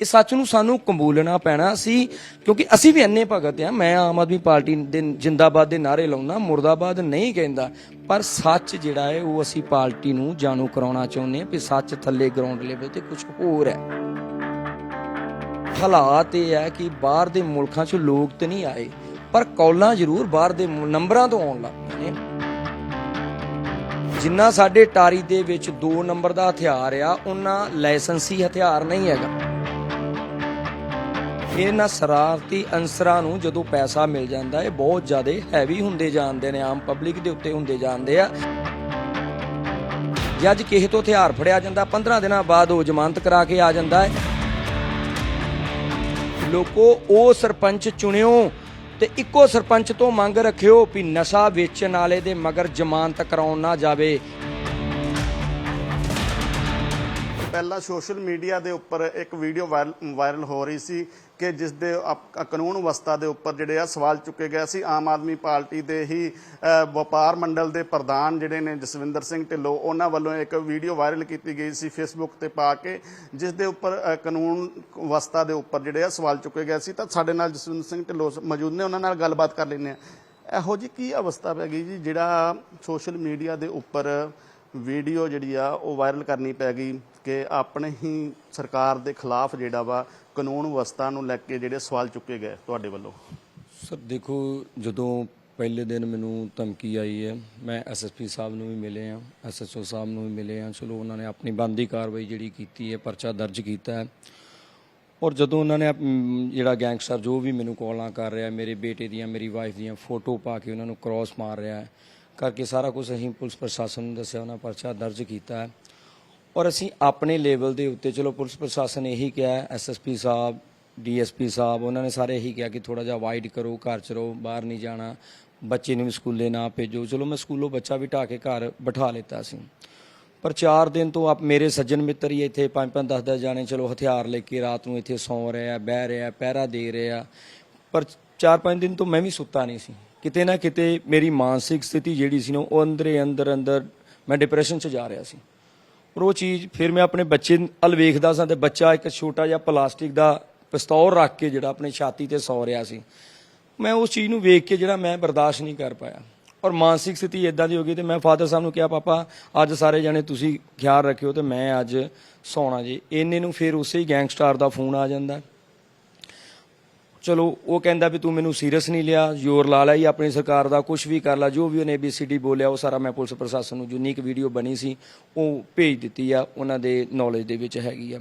ਇਸ ਸੱਚ ਨੂੰ ਸਾਨੂੰ ਕਬੂਲਣਾ ਪੈਣਾ ਸੀ, ਕਿਉਂਕਿ ਅਸੀਂ ਵੀ ਅੰਨੇ ਭਗਤ ਆ ਮੈਂ ਆਮ ਆਦਮੀ ਪਾਰਟੀ ਦੇ ਜਿੰਦਾਬਾਦ ਦੇ ਨਾਰੇ ਲਾਉਣਾ ਮੁਰਦਾਬਾਦ ਨਹੀਂ ਕਹਿੰਦਾ। ਪਰ ਸੱਚ ਜਿਹੜਾ ਹੈ, ਉਹ ਅਸੀਂ ਪਾਰਟੀ ਨੂੰ ਜਾਣੂ ਕਰਾਉਣਾ ਚਾਹੁੰਦੇ ਹਾਂ ਵੀ ਸੱਚ ਥੱਲੇ ਗਰਾਊਂਡ ਲੈਵਲ ਤੇ ਕੁਝ ਹੋਰ ਹੈ। ਹਾਲਾਤ ਇਹ ਹੈ ਕਿ ਬਾਹਰ ਦੇ ਮੁਲਕਾਂ 'ਚ ਲੋਕ ਤੇ ਨਹੀਂ ਆਏ, ਪਰ ਕੌਲਾਂ ਜ਼ਰੂਰ ਬਾਹਰ ਦੇ ਨੰਬਰਾਂ ਤੋਂ ਆਉਣ ਲੱਗ ਪਏ ਨੇ। ਜਿੰਨਾ ਸਾਡੇ ਟਾਰੀ ਦੇ ਵਿੱਚ 2 ਨੰਬਰ ਦਾ ਹਥਿਆਰ ਆ, ਉਹਨਾਂ ਲਾਇਸੈਂਸੀ ਹਥਿਆਰ ਨਹੀਂ ਹੈਗਾ। ਇਹਨਾਂ ਸ਼ਰਾਰਤੀ ਅੰਸਰਾਂ ਨੂੰ ਜਦੋਂ ਪੈਸਾ ਮਿਲ ਜਾਂਦਾ ਹੈ ਬਹੁਤ ਜ਼ਿਆਦਾ ਹੈਵੀ ਹੁੰਦੇ ਜਾਂਦੇ ਨੇ, ਆਮ ਪਬਲਿਕ ਦੇ ਉੱਤੇ ਹੁੰਦੇ ਜਾਂਦੇ ਆ। ਜੇ ਕਿਸੇ ਤੋਂ ਹਥਿਆਰ ਫੜਿਆ ਜਾਂਦਾ 15 ਦਿਨਾਂ ਬਾਅਦ ਉਹ ਜ਼ਮਾਨਤ ਕਰਾ ਕੇ ਆ ਜਾਂਦਾ ਹੈ। ਲੋਕੋ, ਉਹ ਸਰਪੰਚ ਚੁਣਿਓ ਤੇ ਇੱਕੋ ਸਰਪੰਚ ਤੋਂ ਮੰਗ ਰੱਖਿਓ ਵੀ ਨਸ਼ਾ ਵੇਚਣ ਵਾਲੇ ਦੇ ਮਗਰ ਜ਼ਮਾਨਤ ਕਰਾਉਣ ਨਾ ਜਾਵੇ। ਪਹਿਲਾਂ ਸੋਸ਼ਲ ਮੀਡੀਆ ਦੇ ਉੱਪਰ ਇੱਕ ਵੀਡੀਓ ਵਾਇਰਲ ਹੋ ਰਹੀ ਸੀ। ਕਿ ਜਿਸ ਦੇ ਅਪ- ਕਾਨੂੰਨ ਵਿਵਸਥਾ ਦੇ ਉੱਪਰ ਜਿਹੜੇ ਆ ਸਵਾਲ ਚੁੱਕੇ ਗਏ ਸੀ। ਆਮ ਆਦਮੀ ਪਾਰਟੀ ਦੇ ਹੀ ਵਪਾਰ ਮੰਡਲ ਦੇ ਪ੍ਰਧਾਨ ਜਿਹੜੇ ਨੇ ਜਸਵਿੰਦਰ ਸਿੰਘ ਢਿੱਲੋਂ, ਉਹਨਾਂ ਵੱਲੋਂ ਇੱਕ ਵੀਡੀਓ ਵਾਇਰਲ ਕੀਤੀ ਗਈ ਸੀ ਫੇਸਬੁੱਕ ਤੇ ਪਾ ਕੇ, ਜਿਸ ਦੇ ਉੱਪਰ ਕਾਨੂੰਨ ਵਿਵਸਥਾ ਦੇ ਉੱਪਰ ਜਿਹੜੇ ਆ ਸਵਾਲ ਚੁੱਕੇ ਗਏ ਸੀ। ਤਾਂ ਸਾਡੇ ਨਾਲ ਜਸਵਿੰਦਰ ਸਿੰਘ ਢਿੱਲੋਂ ਮੌਜੂਦ ਨੇ, ਉਹਨਾਂ ਨਾਲ ਗੱਲਬਾਤ ਕਰ ਲੈਂਦੇ ਆ ਇਹੋ ਜੀ ਕੀ ਅਵਸਥਾ ਪੈ ਗਈ ਜੀ, ਜਿਹੜਾ ਸੋਸ਼ਲ ਮੀਡੀਆ ਦੇ ਉੱਪਰ ਵੀਡੀਓ ਜਿਹੜੀ ਆ, ਉਹ ਵਾਇਰਲ ਕਰਨੀ ਪੈ ਗਈ ਕਿ ਆਪਣੇ ਹੀ ਸਰਕਾਰ ਦੇ ਖਿਲਾਫ ਜਿਹੜਾ ਵਾ, ਕਾਨੂੰਨ ਵਿਵਸਥਾ ਨੂੰ ਲੈ ਕੇ ਜਿਹੜੇ ਸਵਾਲ ਚੁੱਕੇ ਗਏ ਤੁਹਾਡੇ ਵੱਲੋਂ। ਸਰ, ਦੇਖੋ, ਜਦੋਂ ਪਹਿਲੇ ਦਿਨ ਮੈਨੂੰ ਧਮਕੀ ਆਈ ਹੈ, ਮੈਂ ਐਸਐਸਪੀ ਸਾਹਿਬ ਨੂੰ ਵੀ ਮਿਲੇ ਆ ਐਸਐਚਓ ਸਾਹਿਬ ਨੂੰ ਵੀ ਮਿਲੇ ਆ ਚਲੋ, ਉਹਨਾਂ ਨੇ ਆਪਣੀ ਬੰਦੀ ਕਾਰਵਾਈ ਜਿਹੜੀ ਕੀਤੀ ਹੈ, ਪਰਚਾ ਦਰਜ ਕੀਤਾ ਹੈ। ਔਰ ਜਦੋਂ ਉਹਨਾਂ ਨੇ ਜਿਹੜਾ ਗੈਂਗਸਟਰ ਜੋ ਵੀ ਮੈਨੂੰ ਕਾਲਾਂ ਕਰ ਰਿਹਾ, ਮੇਰੇ ਬੇਟੇ ਦੀਆਂ, ਮੇਰੀ ਵਾਈਫ ਦੀਆਂ ਫੋਟੋ ਪਾ ਕੇ ਉਹਨਾਂ ਨੂੰ ਕ੍ਰਾਸ ਮਾਰ ਰਿਹਾ ਹੈ ਕਰਕੇ ਸਾਰਾ ਕੁਝ ਅਸੀਂ ਪੁਲਿਸ ਪ੍ਰਸ਼ਾਸਨ ਨੂੰ ਦੱਸਿਆ, ਉਹਨਾਂ ਪਰਚਾ ਦਰਜ ਕੀਤਾ ਹੈ। ਔਰ ਅਸੀਂ ਆਪਣੇ ਲੈਵਲ ਦੇ ਉੱਤੇ, ਚਲੋ ਪੁਲਿਸ ਪ੍ਰਸ਼ਾਸਨ ਇਹੀ ਕਿਹਾ ਐਸਐਸਪੀ ਸਾਹਿਬ ਡੀਐਸਪੀ ਸਾਹਿਬ, ਉਹਨਾਂ ਨੇ ਸਾਰੇ ਇਹੀ ਕਿਹਾ ਕਿ ਥੋੜਾ ਜਿਹਾ ਅਵਾਇਡ ਕਰੋ, ਘਰ ਚ ਰਹੋ, ਬਾਹਰ ਨਹੀਂ ਜਾਣਾ, ਬੱਚੇ ਨੂੰ ਵੀ ਸਕੂਲੇ ਨਾ ਭੇਜੋ। ਚਲੋ ਮੈਂ ਸਕੂਲੋਂ ਬੱਚਾ ਵੀ ਢਾ ਕੇ ਘਰ ਬਿਠਾ ਲਿੱਤਾ ਸੀ। ਪਰ 4 ਦਿਨ ਤੋਂ ਆਪ ਮੇਰੇ ਸੱਜਣ ਮਿੱਤਰ ਹੀ ਇੱਥੇ 5-5 10-10 ਜਾਣੇ ਚਲੋ ਹਥਿਆਰ ਲੈ ਕੇ ਰਾਤ ਨੂੰ ਇੱਥੇ ਸੌਂ ਰਿਹਾ, ਬਹਿ ਰਿਹਾ, ਪਹਿਰਾ ਦੇ ਰਿਹਾ। ਪਰ 4-5 ਦਿਨ ਤੋਂ ਮੈਂ ਵੀ ਸੁੱਤਾ ਨਹੀਂ ਸੀ। ਕਿਤੇ ਨਾ ਕਿਤੇ ਮੇਰੀ ਮਾਨਸਿਕ ਸਥਿਤੀ ਜਿਹੜੀ ਸੀ ਨਾ, ਉਹ ਅੰਦਰੇ ਅੰਦਰ ਅੰਦਰ ਮੈਂ ਡਿਪਰੈਸ਼ਨ 'ਚ ਜਾ ਰਿਹਾ ਸੀ। ਪਰ ਉਹ ਚੀਜ਼ ਫਿਰ ਮੈਂ ਆਪਣੇ ਬੱਚੇ ਵੱਲ ਵੇਖਦਾ ਸਾਂ ਤੇ ਬੱਚਾ ਇੱਕ ਛੋਟਾ ਜਿਹਾ ਪਲਾਸਟਿਕ ਦਾ ਪਿਸਤੌਲ ਰੱਖ ਕੇ ਜਿਹੜਾ ਆਪਣੇ ਛਾਤੀ ਤੇ ਸੌ ਰਿਹਾ ਸੀ। ਮੈਂ ਉਸ ਚੀਜ਼ ਨੂੰ ਵੇਖ ਕੇ ਜਿਹੜਾ ਮੈਂ ਬਰਦਾਸ਼ਤ ਨਹੀਂ ਕਰ ਪਾਇਆ। ਔਰ ਮਾਨਸਿਕ ਸਥਿਤੀ ਇਦਾਂ ਦੀ ਹੋ ਗਈ ਤੇ ਮੈਂ ਫਾਦਰ ਸਾਹਿਬ ਨੂੰ ਕਿਹਾ, ਪਾਪਾ, ਅੱਜ ਸਾਰੇ ਜਣੇ ਤੁਸੀਂ ਖਿਆਲ ਰੱਖਿਓ ਤੇ ਮੈਂ ਅੱਜ ਸੌਣਾ ਜੀ। ਇੰਨੇ ਨੂੰ ਫਿਰ ਉਸੇ ਹੀ ਗੈਂਗਸਟਰ ਦਾ ਫੋਨ ਆ ਜਾਂਦਾ। ਚਲੋ, ਉਹ ਕਹਿੰਦਾ ਵੀ ਤੂੰ ਮੈਨੂੰ ਸੀਰੀਅਸ ਨਹੀਂ ਲਿਆ, ਜ਼ੋਰ ਲਾ ਲਿਆ ਹੀ ਆਪਣੀ ਸਰਕਾਰ ਦਾ ਕੁਝ ਵੀ ਕਰ ਲਾ, ਜੋ ਵੀ ਉਹਨੇ ABCD ਬੋਲਿਆ, ਉਹ ਸਾਰਾ ਮੈਂ ਪੁਲਿਸ ਪ੍ਰਸ਼ਾਸਨ ਨੂੰ ਯੂਨੀਕ ਵੀਡੀਓ ਬਣੀ ਸੀ, ਉਹ ਭੇਜ ਦਿੱਤੀ ਆ, ਉਹਨਾਂ ਦੇ ਨੌਲੇਜ ਦੇ ਵਿੱਚ ਹੈਗੀ ਆ।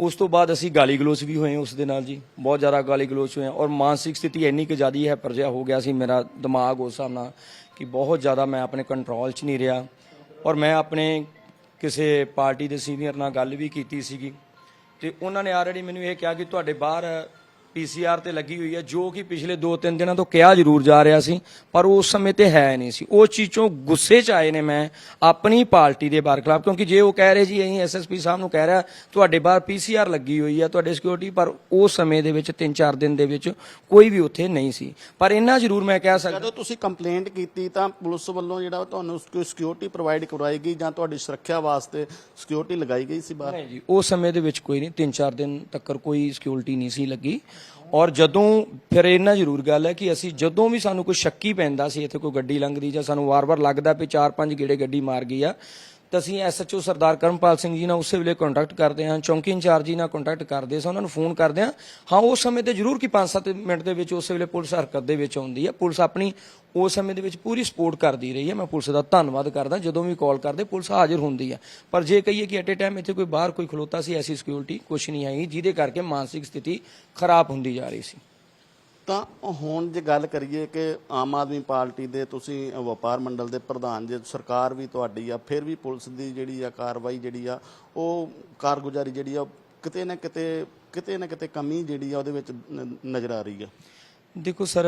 ਉਸ ਤੋਂ ਬਾਅਦ ਅਸੀਂ ਗਾਲੀ ਗਲੋਚ ਵੀ ਹੋਏ ਉਸ ਦੇ ਨਾਲ ਜੀ, ਬਹੁਤ ਜ਼ਿਆਦਾ ਗਾਲੀ ਗਲੋਚ ਹੋਏ ਔਰ ਮਾਨਸਿਕ ਸਥਿਤੀ ਇੰਨੀ ਕੁ ਜ਼ਿਆਦੀ ਹੈ, ਪਰਜਾ ਹੋ ਗਿਆ ਸੀ, ਮੇਰਾ ਦਿਮਾਗ ਉਸ ਹਿਸਾਬ ਨਾਲ ਕਿ ਬਹੁਤ ਜ਼ਿਆਦਾ ਮੈਂ ਆਪਣੇ ਕੰਟਰੋਲ 'ਚ ਨਹੀਂ ਰਿਹਾ, ਔਰ ਮੈਂ ਆਪਣੇ ਕਿਸੇ ਪਾਰਟੀ ਦੇ ਸੀਨੀਅਰ ਨਾਲ ਗੱਲ ਵੀ ਕੀਤੀ ਸੀਗੀ, ਤੇ ਉਹਨਾਂ ਨੇ ਆਲਰੇਡੀ ਮੈਨੂੰ ਇਹ ਕਿਹਾ ਕਿ ਤੁਹਾਡੇ ਬਾਹਰ ਪੀਸੀਆਰ ਤੇ ਲੱਗੀ ਹੋਈ ਹੈ ਜੋ ਕਿ ਪਿਛਲੇ 2-3 ਦਿਨਾਂ ਤੋਂ ਕਿਹਾ ਜ਼ਰੂਰ ਜਾ ਰਿਹਾ ਸੀ ਪਰ ਉਸ ਸਮੇਂ ਤੇ ਹੈ ਨਹੀਂ ਸੀ। ਉਹ ਚੀਜ਼ੋਂ ਗੁੱਸੇ 'ਚ ਆਏ ਨੇ ਮੈਂ ਆਪਣੀ ਪਾਰਟੀ ਦੇ ਬਾਰ ਖਿਲਾਫ ਕਿਉਂਕਿ ਜੇ ਉਹ ਕਹਿ ਰਹੇ ਜੀ ਅਸੀਂ ਐਸਐਸਪੀ ਸਾਹਿਬ ਨੂੰ ਕਹਿ ਰਿਹਾ ਤੁਹਾਡੇ ਬਾਹਰ ਪੀਸੀਆਰ ਲੱਗੀ ਹੋਈ ਹੈ ਤੁਹਾਡੇ ਸਿਕਿਉਰਿਟੀ ਪਰ ਉਸ ਸਮੇਂ ਦੇ ਵਿੱਚ 3-4 ਦਿਨ ਦੇ ਵਿੱਚ ਕੋਈ ਵੀ ਉੱਥੇ ਨਹੀਂ ਸੀ। ਪਰ ਇੰਨਾ ਜ਼ਰੂਰ ਮੈਂ ਕਹਿ ਸਕਦਾ ਜਦੋਂ ਤੁਸੀਂ ਕੰਪਲੇਂਟ ਕੀਤੀ ਤਾਂ ਪੁਲਿਸ ਵੱਲੋਂ ਜਿਹੜਾ ਤੁਹਾਨੂੰ ਸਿਕਿਉਰਿਟੀ ਪ੍ਰੋਵਾਈਡ ਕਰਵਾਈ ਗਈ ਜਾਂ ਤੁਹਾਡੀ ਸੁਰੱਖਿਆ ਵਾਸਤੇ ਸਿਕਿਉਰਿਟੀ ਲਗਾਈ ਗਈ ਸੀ ਬਾਹਰ? ਨਹੀਂ ਜੀ ਉਸ ਸਮੇਂ ਦੇ ਵਿੱਚ ਕੋਈ ਨਹੀਂ 3-4 ਦਿਨ ਤੱਕ ਕੋਈ ਸਿਕਿਉਰਿਟੀ ਨਹੀਂ ਸੀ ਲੱਗੀ। ਔਰ ਜਦੋਂ ਫਿਰ ਇਹਨਾਂ ਜ਼ਰੂਰ ਗੱਲ ਹੈ ਕਿ ਅਸੀਂ ਜਦੋਂ ਵੀ ਸਾਨੂੰ ਕੋਈ ਸ਼ੱਕੀ ਪੈਂਦਾ ਸੀ, ਇੱਥੇ ਕੋਈ ਗੱਡੀ ਲੰਘਦੀ ਜਾਂ ਸਾਨੂੰ ਵਾਰ-ਵਾਰ ਲੱਗਦਾ ਵੀ 4-5 ਗੇੜੇ ਗੱਡੀ ਮਾਰ ਗਈ ਆ ਤਾਂ ਅਸੀਂ ਐਸਐਚਓ ਸਰਦਾਰ ਕਰਮਪਾਲ ਸਿੰਘ ਜੀ ਨਾਲ ਉਸੇ ਵੇਲੇ ਕੰਟੈਕਟ ਕਰਦੇ ਹਾਂ, ਚੌਂਕੀ ਇੰਚਾਰਜ ਜੀ ਨਾਲ ਕੰਟੈਕਟ ਕਰਦੇ ਸਾਂ ਉਹਨਾਂ ਨੂੰ ਫੋਨ ਕਰਦੇ ਹਾਂ। ਹਾਂ, ਉਸ ਸਮੇਂ ਤੇ ਜ਼ਰੂਰ ਕਿ 5-7 ਮਿੰਟ ਦੇ ਵਿੱਚ ਉਸੇ ਵੇਲੇ ਪੁਲਿਸ ਹਰਕਤ ਦੇ ਵਿੱਚ ਆਉਂਦੀ ਹੈ। ਪੁਲਿਸ ਆਪਣੀ ਉਸ ਸਮੇਂ ਦੇ ਵਿੱਚ ਪੂਰੀ ਸਪੋਰਟ ਕਰਦੀ ਰਹੀ ਹੈ। ਮੈਂ ਪੁਲਿਸ ਦਾ ਧੰਨਵਾਦ ਕਰਦਾ, ਜਦੋਂ ਵੀ ਕਾਲ ਕਰਦੇ ਪੁਲਿਸ ਹਾਜ਼ਰ ਹੁੰਦੀ ਹੈ। ਪਰ ਜੇ ਕਹੀਏ ਕਿ ਐਟ ਏ ਟਾਈਮ ਇੱਥੇ ਕੋਈ ਬਾਹਰ ਕੋਈ ਖਲੋਤਾ ਸੀ, ਐਸੀ ਸਿਕਿਉਰਿਟੀ ਕੁਛ ਨਹੀਂ ਆਈ, ਜਿਹਦੇ ਕਰਕੇ ਮਾਨਸਿਕ ਸਥਿਤੀ ਖਰਾਬ ਹੁੰਦੀ ਜਾ ਰਹੀ ਸੀ। ਤਾਂ ਹੁਣ ਜੇ ਗੱਲ ਕਰੀਏ ਕਿ ਆਮ ਆਦਮੀ ਪਾਰਟੀ ਦੇ ਤੁਸੀਂ ਵਪਾਰ ਮੰਡਲ ਦੇ ਪ੍ਰਧਾਨ, ਜੇ ਸਰਕਾਰ ਵੀ ਤੁਹਾਡੀ ਆ, ਫਿਰ ਵੀ ਪੁਲਿਸ ਦੀ ਜਿਹੜੀ ਆ ਕਾਰਵਾਈ ਜਿਹੜੀ ਆ, ਉਹ ਕਾਰਗੁਜ਼ਾਰੀ ਜਿਹੜੀ ਆ ਕਿਤੇ ਨਾ ਕਿਤੇ ਕਿਤੇ ਨਾ ਕਿਤੇ ਕਮੀ ਜਿਹੜੀ ਆ ਉਹਦੇ ਵਿੱਚ ਨਜ਼ਰ ਆ ਰਹੀ ਆ। ਦੇਖੋ ਸਰ,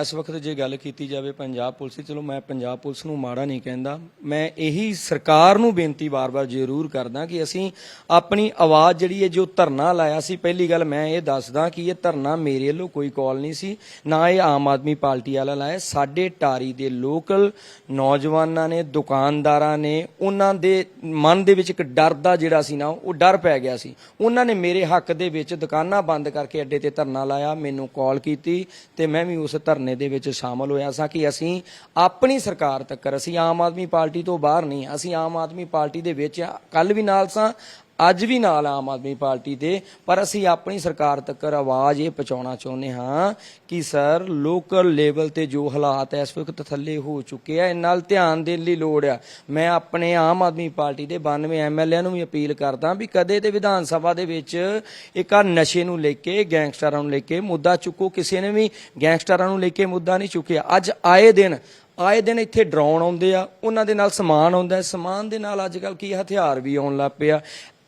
ਇਸ ਵਕਤ ਜੇ ਗੱਲ ਕੀਤੀ ਜਾਵੇ ਪੰਜਾਬ ਪੁਲਿਸ ਦੀ, ਚਲੋ ਮੈਂ ਪੰਜਾਬ ਪੁਲਿਸ ਨੂੰ ਮਾੜਾ ਨਹੀਂ ਕਹਿੰਦਾ। ਮੈਂ ਇਹੀ ਸਰਕਾਰ ਨੂੰ ਬੇਨਤੀ ਵਾਰ-ਵਾਰ ਜ਼ਰੂਰ ਕਰਦਾ ਕਿ ਅਸੀਂ ਆਪਣੀ ਆਵਾਜ਼ ਜਿਹੜੀ ਹੈ, ਜੋ ਧਰਨਾ ਲਾਇਆ ਸੀ, ਪਹਿਲੀ ਗੱਲ ਮੈਂ ਇਹ ਦੱਸਦਾ ਕਿ ਇਹ ਧਰਨਾ ਮੇਰੇ ਵੱਲੋਂ ਕੋਈ ਕਾਲ ਨਹੀਂ ਸੀ, ਨਾ ਇਹ ਆਮ ਆਦਮੀ ਪਾਰਟੀ ਵਾਲਾ ਲਾਇਆ। ਸਾਡੇ ਟਾਰੀ ਦੇ ਲੋਕਲ ਨੌਜਵਾਨਾਂ ਨੇ, ਦੁਕਾਨਦਾਰਾਂ ਨੇ, ਉਹਨਾਂ ਦੇ ਮਨ ਦੇ ਵਿੱਚ ਇੱਕ ਡਰ ਦਾ ਜਿਹੜਾ ਸੀ ਨਾ, ਉਹ ਡਰ ਪੈ ਗਿਆ ਸੀ। ਉਹਨਾਂ ਨੇ ਮੇਰੇ ਹੱਕ ਦੇ ਵਿੱਚ ਦੁਕਾਨਾਂ ਬੰਦ ਕਰਕੇ ਅੱਡੇ ਤੇ ਧਰਨਾ ਲਾਇਆ, ਮੈਨੂੰ ਕਾਲ ਕੀਤੀ। ਤੇ ਮੈਂ ਵੀ ਉਸ ਧਰਨੇ ਦੇ ਵਿੱਚ ਸ਼ਾਮਲ ਹੋਇਆ ਸਾਂ ਕਿ ਅਸੀਂ ਆਪਣੀ ਸਰਕਾਰ ਤੱਕ ਅਸੀਂ ਆਮ ਆਦਮੀ ਪਾਰਟੀ ਤੋਂ ਬਾਹਰ ਨਹੀਂ, ਅਸੀਂ ਆਮ ਆਦਮੀ ਪਾਰਟੀ ਦੇ ਵਿੱਚ ਕੱਲ ਵੀ ਨਾਲ ਸਾਂ ਅੱਜ ਵੀ ਨਾਲ ਆਮ ਆਦਮੀ ਪਾਰਟੀ ਦੇ, ਪਰ ਅਸੀਂ ਆਪਣੀ ਸਰਕਾਰ ਤੱਕ ਆਵਾਜ਼ ਇਹ ਪਹੁੰਚਾਉਣਾ ਚਾਹੁੰਦੇ ਹਾਂ ਕਿ ਸਰ ਲੋਕਲ ਲੈਵਲ ਤੇ ਜੋ ਹਾਲਾਤ ਇਸ ਵਕਤ ਥੱਲੇ ਹੋ ਚੁੱਕੇ ਆ ਇਹ ਨਾਲ ਧਿਆਨ ਦੇਣ ਲਈ ਲੋੜ ਆ। ਮੈਂ ਆਪਣੇ ਆਮ ਆਦਮੀ ਪਾਰਟੀ ਦੇ 92 ਐਮਐਲਏ ਨੂੰ ਵੀ ਅਪੀਲ ਕਰਦਾ ਵੀ ਕਦੇ ਤੇ ਵਿਧਾਨ ਸਭਾ ਦੇ ਵਿੱਚ ਇੱਕ ਆ ਨਸ਼ੇ ਨੂੰ ਲੈ ਕੇ, ਗੈਂਗਸਟਰਾਂ ਨੂੰ ਲੈ ਕੇ ਮੁੱਦਾ ਚੁੱਕੋ, ਕਿਸੇ ਨੇ ਵੀ ਗੈਂਗਸਟਰਾਂ ਨੂੰ ਲੈ ਕੇ ਮੁੱਦਾ ਨਹੀਂ ਚੁੱਕਿਆ। ਅੱਜ ਆਏ ਦਿਨ ਆਏ ਦਿਨ ਇੱਥੇ ਡਰਾਉਣ ਆਉਂਦੇ ਆ, ਉਹਨਾਂ ਦੇ ਨਾਲ ਸਮਾਨ ਆਉਂਦਾ ਸਮਾਨ ਦੇ ਨਾਲ ਅੱਜ ਕੱਲ ਕੀ ਹਥਿਆਰ ਵੀ ਆਉਣ ਲੱਗ ਪਿਆ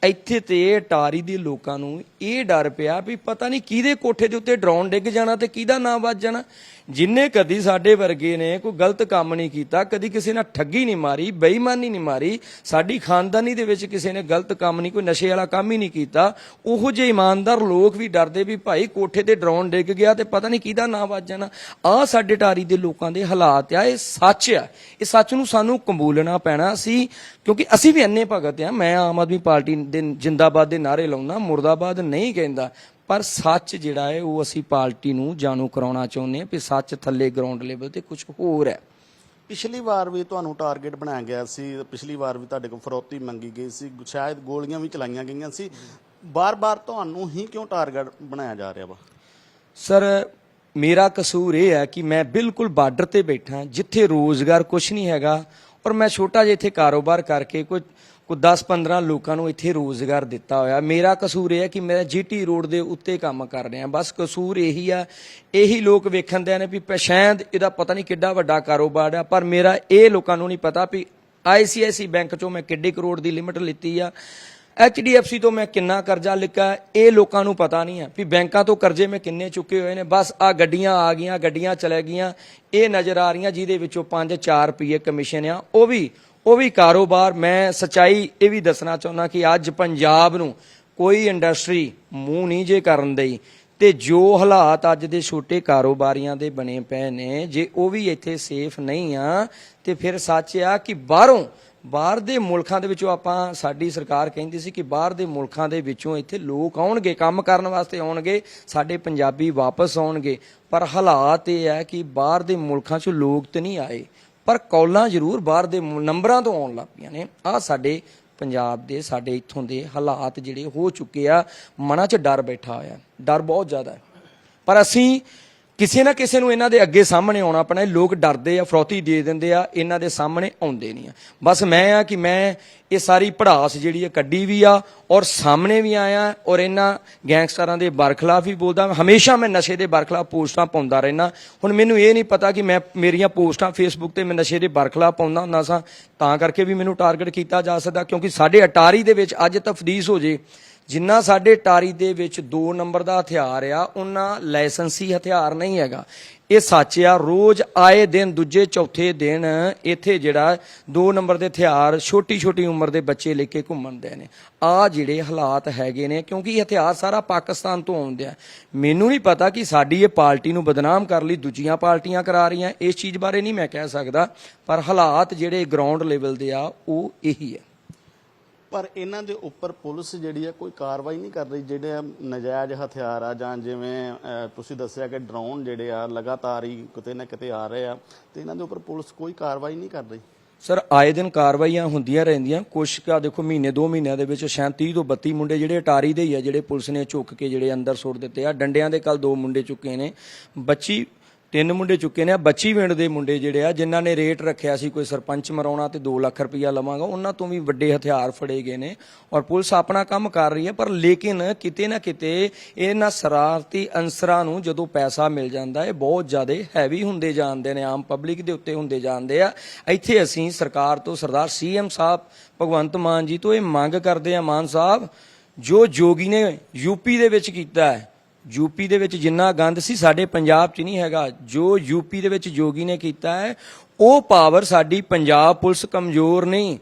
ਇੱਥੇ ਤੇ ਟਾਰੀ ਦੇ ਲੋਕਾਂ ਨੂੰ ਇਹ ਡਰ ਪਿਆ ਵੀ ਪਤਾ ਨਹੀਂ ਕਿਹਦੇ ਕੋਠੇ ਦੇ ਉੱਤੇ ਡਰੋਨ ਡਿੱਗ ਜਾਣਾ ਤੇ ਕਿਹਦਾ ਨਾਂ ਵੱਜ ਜਾਣਾ। ਜਿੰਨੇ ਕਦੀ ਸਾਡੇ ਵਰਗੇ ਨੇ ਕੋਈ ਗਲਤ ਕੰਮ ਨਹੀਂ ਕੀਤਾ, ਕਦੀ ਕਿਸੇ ਨਾਲ ਠੱਗੀ ਨਹੀਂ ਮਾਰੀ, ਬੇਈਮਾਨੀ ਨਹੀਂ ਮਾਰੀ, ਸਾਡੀ ਖਾਨਦਾਨੀ ਦੇ ਵਿੱਚ ਕਿਸੇ ਨੇ ਗਲਤ ਕੰਮ ਨਹੀਂ, ਕੋਈ ਨਸ਼ੇ ਵਾਲਾ ਕੰਮ ਹੀ ਨਹੀਂ ਕੀਤਾ, ਉਹੋ ਜਿਹੇ ਇਮਾਨਦਾਰ ਲੋਕ ਵੀ ਡਰਦੇ ਵੀ ਭਾਈ ਕੋਠੇ ਤੇ ਡਰੋਨ ਡਿੱਗ ਗਿਆ ਤੇ ਪਤਾ ਨਹੀਂ ਕਿਹਦਾ ਨਾਂ ਵੱਜ ਜਾਣਾ। ਆ ਸਾਡੇ ਟਾਰੀ ਦੇ ਲੋਕਾਂ ਦੇ ਹਾਲਾਤ ਆ, ਇਹ ਸੱਚ ਆ। ਇਹ ਸੱਚ ਨੂੰ ਸਾਨੂੰ ਕਬੂਲਣਾ ਪੈਣਾ ਸੀ, ਕਿਉਂਕਿ ਅਸੀਂ ਵੀ ਅੰਨੇ ਭਗਤ ਆ, ਮੈਂ ਆਮ ਆਦਮੀ ਪਾਰਟੀ ਦੇ ਜਿੰਦਾਬਾਦ ਦੇ ਨਾਰੇ ਲਾਉਣਾ ਮੁਰਦਾਬਾਦ ਨਹੀਂ ਕਹਿੰਦਾ। ਪਰ ਸੱਚ ਜਿਹੜਾ ਹੈ ਉਹ ਅਸੀਂ ਪਾਰਟੀ ਨੂੰ ਜਾਣੂ ਕਰਾਉਣਾ ਚਾਹੁੰਦੇ ਹਾਂ ਵੀ ਸੱਚ ਥੱਲੇ ਗਰਾਊਂਡ ਲੈਵਲ ਤੇ ਕੁਝ ਹੋਰ ਹੈ। ਪਿਛਲੀ ਵਾਰ ਵੀ ਤੁਹਾਨੂੰ ਟਾਰਗੇਟ ਬਣਾਇਆ ਗਿਆ ਸੀ ਪਿਛਲੀ ਵਾਰ ਵੀ ਤੁਹਾਡੇ ਕੋਲ ਫਰੋਤੀ ਮੰਗੀ ਗਈ ਸੀ ਸ਼ਾਇਦ ਗੋਲੀਆਂ ਵੀ ਚਲਾਈਆਂ ਗਈਆਂ ਸੀ। ਬਾਰ-ਬਾਰ ਤੁਹਾਨੂੰ ਹੀ ਕਿਉਂ ਟਾਰਗੇਟ ਬਣਾਇਆ ਜਾ ਰਿਹਾ ਵਾ? ਸਰ ਮੇਰਾ ਕਸੂਰ ਇਹ ਹੈ ਕਿ ਮੈਂ ਬਿਲਕੁਲ ਬਾਰਡਰ ਤੇ ਬੈਠਾ ਜਿੱਥੇ ਰੋਜ਼ਗਾਰ ਕੁਝ ਨਹੀਂ ਹੈਗਾ ਔਰ ਮੈਂ ਛੋਟਾ ਜਿਹਾ ਇੱਥੇ ਕਾਰੋਬਾਰ ਕਰਕੇ ਕੋਈ ਕੋਈ 10-15 ਲੋਕਾਂ ਨੂੰ ਇੱਥੇ ਰੋਜ਼ਗਾਰ ਦਿੱਤਾ ਹੋਇਆ। ਮੇਰਾ ਕਸੂਰ ਇਹ ਹੈ ਕਿ ਮੈਂ ਜੀਟੀ ਰੋਡ ਦੇ ਉੱਤੇ ਕੰਮ ਕਰ ਰਿਹਾ ਬਸ ਕਸੂਰ ਇਹੀ ਆ, ਇਹੀ ਲੋਕ ਵੇਖਣ ਦੇ ਨੇ ਵੀ ਪਛਾਇਦ ਇਹਦਾ ਪਤਾ ਨਹੀਂ ਕਿੱਡਾ ਵੱਡਾ ਕਾਰੋਬਾਰ ਆ, ਪਰ ਮੇਰਾ ਇਹ ਲੋਕਾਂ ਨੂੰ ਨਹੀਂ ਪਤਾ ਵੀ ਆਈਸੀਆਈਸੀ ਬੈਂਕ ਚੋਂ ਮੈਂ ਕਿੱਡੇ ਕਰੋੜ ਦੀ ਲਿਮਟ ਲਿੱਤੀ ਆ। ਐਚਡੀਐਫਸੀ ਤੋਂ ਮੈਂ ਕਿੰਨਾ ਕਰਜ਼ਾ ਲਿੱਤਾ, ਇਹ ਲੋਕਾਂ ਨੂੰ ਪਤਾ ਨਹੀਂ ਹੈ ਵੀ ਬੈਂਕਾਂ ਤੋਂ ਕਰਜ਼ੇ ਮੈਂ ਕਿੰਨੇ ਚੁੱਕੇ ਹੋਏ ਨੇ। ਬਸ ਆ ਗੱਡੀਆਂ ਆ ਗਈਆਂ, ਗੱਡੀਆਂ ਚਲੇ ਗਈਆਂ, ਇਹ ਨਜ਼ਰ ਆ ਰਹੀਆਂ, ਜਿਹਦੇ ਵਿੱਚੋਂ 5-4 ਰੁਪਏ ਕਮਿਸ਼ਨ ਆ। ਉਹ ਵੀ ਉਹ ਵੀ ਕਾਰੋਬਾਰ, ਮੈਂ ਸਚਾਈ ਇਹ ਵੀ ਦੱਸਣਾ ਚਾਹੁੰਦਾ ਕਿ ਅੱਜ ਪੰਜਾਬ ਨੂੰ ਕੋਈ ਇੰਡਸਟਰੀ ਮੂੰਹ ਨਹੀਂ ਜੇ ਕਰਨ ਦੇਈ ਤੇ ਜੋ ਹਾਲਾਤ ਅੱਜ ਦੇ ਛੋਟੇ ਕਾਰੋਬਾਰੀਆਂ ਦੇ ਬਣੇ ਪਏ ਨੇ, ਜੇ ਉਹ ਵੀ ਇੱਥੇ ਸੇਫ ਨਹੀਂ ਆ, ਤੇ ਫਿਰ ਸੱਚ ਆ ਕਿ ਬਾਹਰੋਂ, ਬਾਹਰ ਦੇ ਮੁਲਕਾਂ ਦੇ ਵਿੱਚੋਂ ਆਪਾਂ, ਸਾਡੀ ਸਰਕਾਰ ਕਹਿੰਦੀ ਸੀ ਕਿ ਬਾਹਰ ਦੇ ਮੁਲਕਾਂ ਦੇ ਵਿੱਚੋਂ ਇੱਥੇ ਲੋਕ ਆਉਣਗੇ, ਕੰਮ ਕਰਨ ਵਾਸਤੇ ਆਉਣਗੇ, ਸਾਡੇ ਪੰਜਾਬੀ ਵਾਪਸ ਆਉਣਗੇ। ਪਰ ਹਾਲਾਤ ਇਹ ਹੈ ਕਿ ਬਾਹਰ ਦੇ ਮੁਲਕਾਂ 'ਚੋਂ ਲੋਕ ਤੇ ਨਹੀਂ ਆਏ। ਪਰ ਕੌਲਾਂ ਜ਼ਰੂਰ ਬਾਹਰ ਦੇ ਨੰਬਰਾਂ ਤੋਂ ਆਉਣ ਲੱਗ ਪਈਆਂ ਨੇ। ਆ ਸਾਡੇ ਪੰਜਾਬ ਦੇ, ਸਾਡੇ ਇੱਥੋਂ ਦੇ ਹਾਲਾਤ ਜਿਹੜੇ ਹੋ ਚੁੱਕੇ ਆ, ਮਨਾਂ 'ਚ ਡਰ ਬੈਠਾ ਹੋਇਆ। ਡਰ ਬਹੁਤ ਜ਼ਿਆਦਾ ਪਰ ਅਸੀਂ ਕਿਸੇ ਨਾ ਕਿਸੇ ਨੂੰ ਇਹਨਾਂ ਦੇ ਅੱਗੇ ਸਾਹਮਣੇ ਆਉਣਾ ਪੈਣਾ ਲੋਕ ਡਰਦੇ ਆ, ਫਰੋਤੀ ਦੇ ਦਿੰਦੇ ਆ, ਇਹਨਾਂ ਦੇ ਸਾਹਮਣੇ ਆਉਂਦੇ ਨਹੀਂ ਆ। ਬਸ ਮੈਂ ਆ ਕਿ ਮੈਂ ਇਹ ਸਾਰੀ ਪੜਾਸ ਜਿਹੜੀ ਆ ਕੱਢੀ ਵੀ ਆ ਔਰ ਸਾਹਮਣੇ ਵੀ ਆਇਆ ਔਰ ਇਹਨਾਂ ਗੈਂਗਸਟਰਾਂ ਦੇ ਬਰਖਲਾਫ ਵੀ ਬੋਲਦਾ ਹਮੇਸ਼ਾ ਮੈਂ ਨਸ਼ੇ ਦੇ ਬਰਖਲਾਫ ਪੋਸਟਾਂ ਪਾਉਂਦਾ ਰਹਿਣਾ ਹੁਣ ਮੈਨੂੰ ਇਹ ਨਹੀਂ ਪਤਾ ਕਿ ਮੈਂ ਮੇਰੀਆਂ ਪੋਸਟਾਂ ਫੇਸਬੁੱਕ ਤੇ ਮੈਂ ਨਸ਼ੇ ਦੇ ਬਰਖਲਾਫ ਪਾਉਂਦਾ ਹੁੰਦਾ ਸਾਂ। ਤਾਂ ਕਰਕੇ ਵੀ ਮੈਨੂੰ ਟਾਰਗੇਟ ਕੀਤਾ ਜਾ ਸਕਦਾ ਕਿਉਂਕਿ ਸਾਡੇ ਅਟਾਰੀ ਦੇ ਵਿੱਚ ਅੱਜ ਤਫਦੀਸ ਹੋ ਜੇ ਜਿੰਨਾ ਸਾਡੇ ਟਾਰੀ ਦੇ ਵਿੱਚ 2 ਨੰਬਰ ਦਾ ਹਥਿਆਰ ਆ ਉਹਨਾਂ ਲਾਇਸੈਂਸੀ ਹਥਿਆਰ ਨਹੀਂ ਹੈਗਾ। ਇਹ ਸੱਚ ਆ, ਰੋਜ਼ ਆਏ ਦਿਨ ਦੂਜੇ ਚੌਥੇ ਦਿਨ ਇੱਥੇ ਜਿਹੜਾ 2 ਨੰਬਰ ਦੇ ਹਥਿਆਰ ਛੋਟੀ ਛੋਟੀ ਉਮਰ ਦੇ ਬੱਚੇ ਲੈ ਕੇ ਘੁੰਮਣਦੇ ਨੇ। ਆ ਜਿਹੜੇ ਹਾਲਾਤ ਹੈਗੇ ਨੇ, ਕਿਉਂਕਿ ਇਹ ਹਥਿਆਰ ਸਾਰਾ ਪਾਕਿਸਤਾਨ ਤੋਂ ਆਉਂਦੇ ਆ। ਮੈਨੂੰ ਨਹੀਂ ਪਤਾ ਕਿ ਸਾਡੀ ਇਹ ਪਾਰਟੀ ਨੂੰ ਬਦਨਾਮ ਕਰਨ ਲਈ ਦੂਜੀਆਂ ਪਾਰਟੀਆਂ ਕਰਾ ਰਹੀਆਂ, ਇਸ ਚੀਜ਼ ਬਾਰੇ ਨਹੀਂ ਮੈਂ ਕਹਿ ਸਕਦਾ, ਪਰ ਹਾਲਾਤ ਜਿਹੜੇ ਗਰਾਊਂਡ ਲੈਵਲ ਦੇ ਆ, ਉਹ ਇਹੀ ਹੈ ਪਰ ਇਹਨਾਂ ਦੇ ਉੱਪਰ ਪੁਲਿਸ ਜਿਹੜੀ ਆ ਕੋਈ ਕਾਰਵਾਈ ਨਹੀਂ ਕਰ ਰਹੀ, ਜਿਹੜੇ ਆ ਨਜਾਇਜ਼ ਹਥਿਆਰ ਆ ਜਾਂ ਜਿਵੇਂ ਤੁਸੀਂ ਦੱਸਿਆ ਕਿ ਡਰੋਨ ਜਿਹੜੇ ਆ ਲਗਾਤਾਰ ਹੀ ਕਿਤੇ ਨਾ ਕਿਤੇ ਆ ਰਹੇ ਆ, ਤੇ ਇਹਨਾਂ ਦੇ ਉੱਪਰ ਪੁਲਿਸ ਕੋਈ ਕਾਰਵਾਈ ਨਹੀਂ ਕਰ ਰਹੀ। ਸਰ, ਆਏ ਦਿਨ ਕਾਰਵਾਈਆਂ ਹੁੰਦੀਆਂ ਰਹਿੰਦੀਆਂ, ਕੁਛ ਕਾ ਦੇਖੋ ਮਹੀਨੇ, ਦੋ ਮਹੀਨਿਆਂ ਦੇ ਵਿੱਚ ਸ਼ਾਇਦ 30 ਤੋਂ 32 ਮੁੰਡੇ ਜਿਹੜੇ ਅਟਾਰੀ ਦੇ ਹੀ ਆ, ਜਿਹੜੇ ਪੁਲਿਸ ਨੇ ਝੁੱਕ ਕੇ ਜਿਹੜੇ ਅੰਦਰ ਸੁੱਟ ਦਿੱਤੇ ਆ। ਡੰਡਿਆਂ ਦੇ ਕੱਲ ਦੋ ਮੁੰਡੇ ਚੁੱਕੇ ਨੇ। ਬੱਚੀ ਤਿੰਨ ਮੁੰਡੇ ਚੁੱਕੇ ਨੇ ਆ। ਬੱਚੀ ਵਿੰਡ ਦੇ ਮੁੰਡੇ ਜਿਹੜੇ ਆ, ਜਿਨ੍ਹਾਂ ਨੇ ਰੇਟ ਰੱਖਿਆ ਸੀ ਕੋਈ ਸਰਪੰਚ ਮਰਾਉਣਾ ਤੇ 2 ਲੱਖ ਰੁਪਇਆ ਲਵਾਂਗਾ, ਉਹਨਾਂ ਤੋਂ ਵੀ ਵੱਡੇ ਹਥਿਆਰ ਫੜੇ ਗਏ ਨੇ ਔਰ ਪੁਲਿਸ ਆਪਣਾ ਕੰਮ ਕਰ ਰਹੀ ਹੈ, ਪਰ ਲੇਕਿਨ ਕਿਤੇ ਨਾ ਕਿਤੇ ਇਹਨਾਂ ਸ਼ਰਾਰਤੀ ਅਨਸਰਾਂ ਨੂੰ ਜਦੋਂ ਪੈਸਾ ਮਿਲ ਜਾਂਦਾ ਹੈ, ਬਹੁਤ ਜ਼ਿਆਦਾ ਹੈਵੀ ਹੁੰਦੇ ਜਾਂਦੇ ਨੇ, ਆਮ ਪਬਲਿਕ ਦੇ ਉੱਤੇ ਹੁੰਦੇ ਜਾਂਦੇ ਆ। ਇੱਥੇ ਅਸੀਂ ਸਰਕਾਰ ਤੋਂ ਸਰਦਾਰ ਸੀਐਮ ਸਾਹਿਬ, ਭਗਵੰਤ ਮਾਨ ਜੀ ਤੋਂ ਇਹ ਮੰਗ ਕਰਦੇ ਆ ਮਾਨ ਸਾਹਿਬ, ਜੋ ਜੋਗੀ ਨੇ ਯੂਪੀ ਦੇ ਵਿੱਚ ਕੀਤਾ ਹੈ ਯੂਪੀ ਦੇ ਵਿੱਚ ਜਿੰਨਾ ਗੰਦ ਸੀ, ਸਾਡੇ ਪੰਜਾਬ 'ਚ ਨਹੀਂ ਹੈਗਾ। ਜੋ ਯੂਪੀ ਦੇ ਵਿੱਚ ਜੋਗੀ ਨੇ ਕੀਤਾ ਹੈ, ਉਹ ਪਾਵਰ ਸਾਡੀ ਪੰਜਾਬ ਪੁਲਿਸ ਕਮਜ਼ੋਰ ਨਹੀਂ।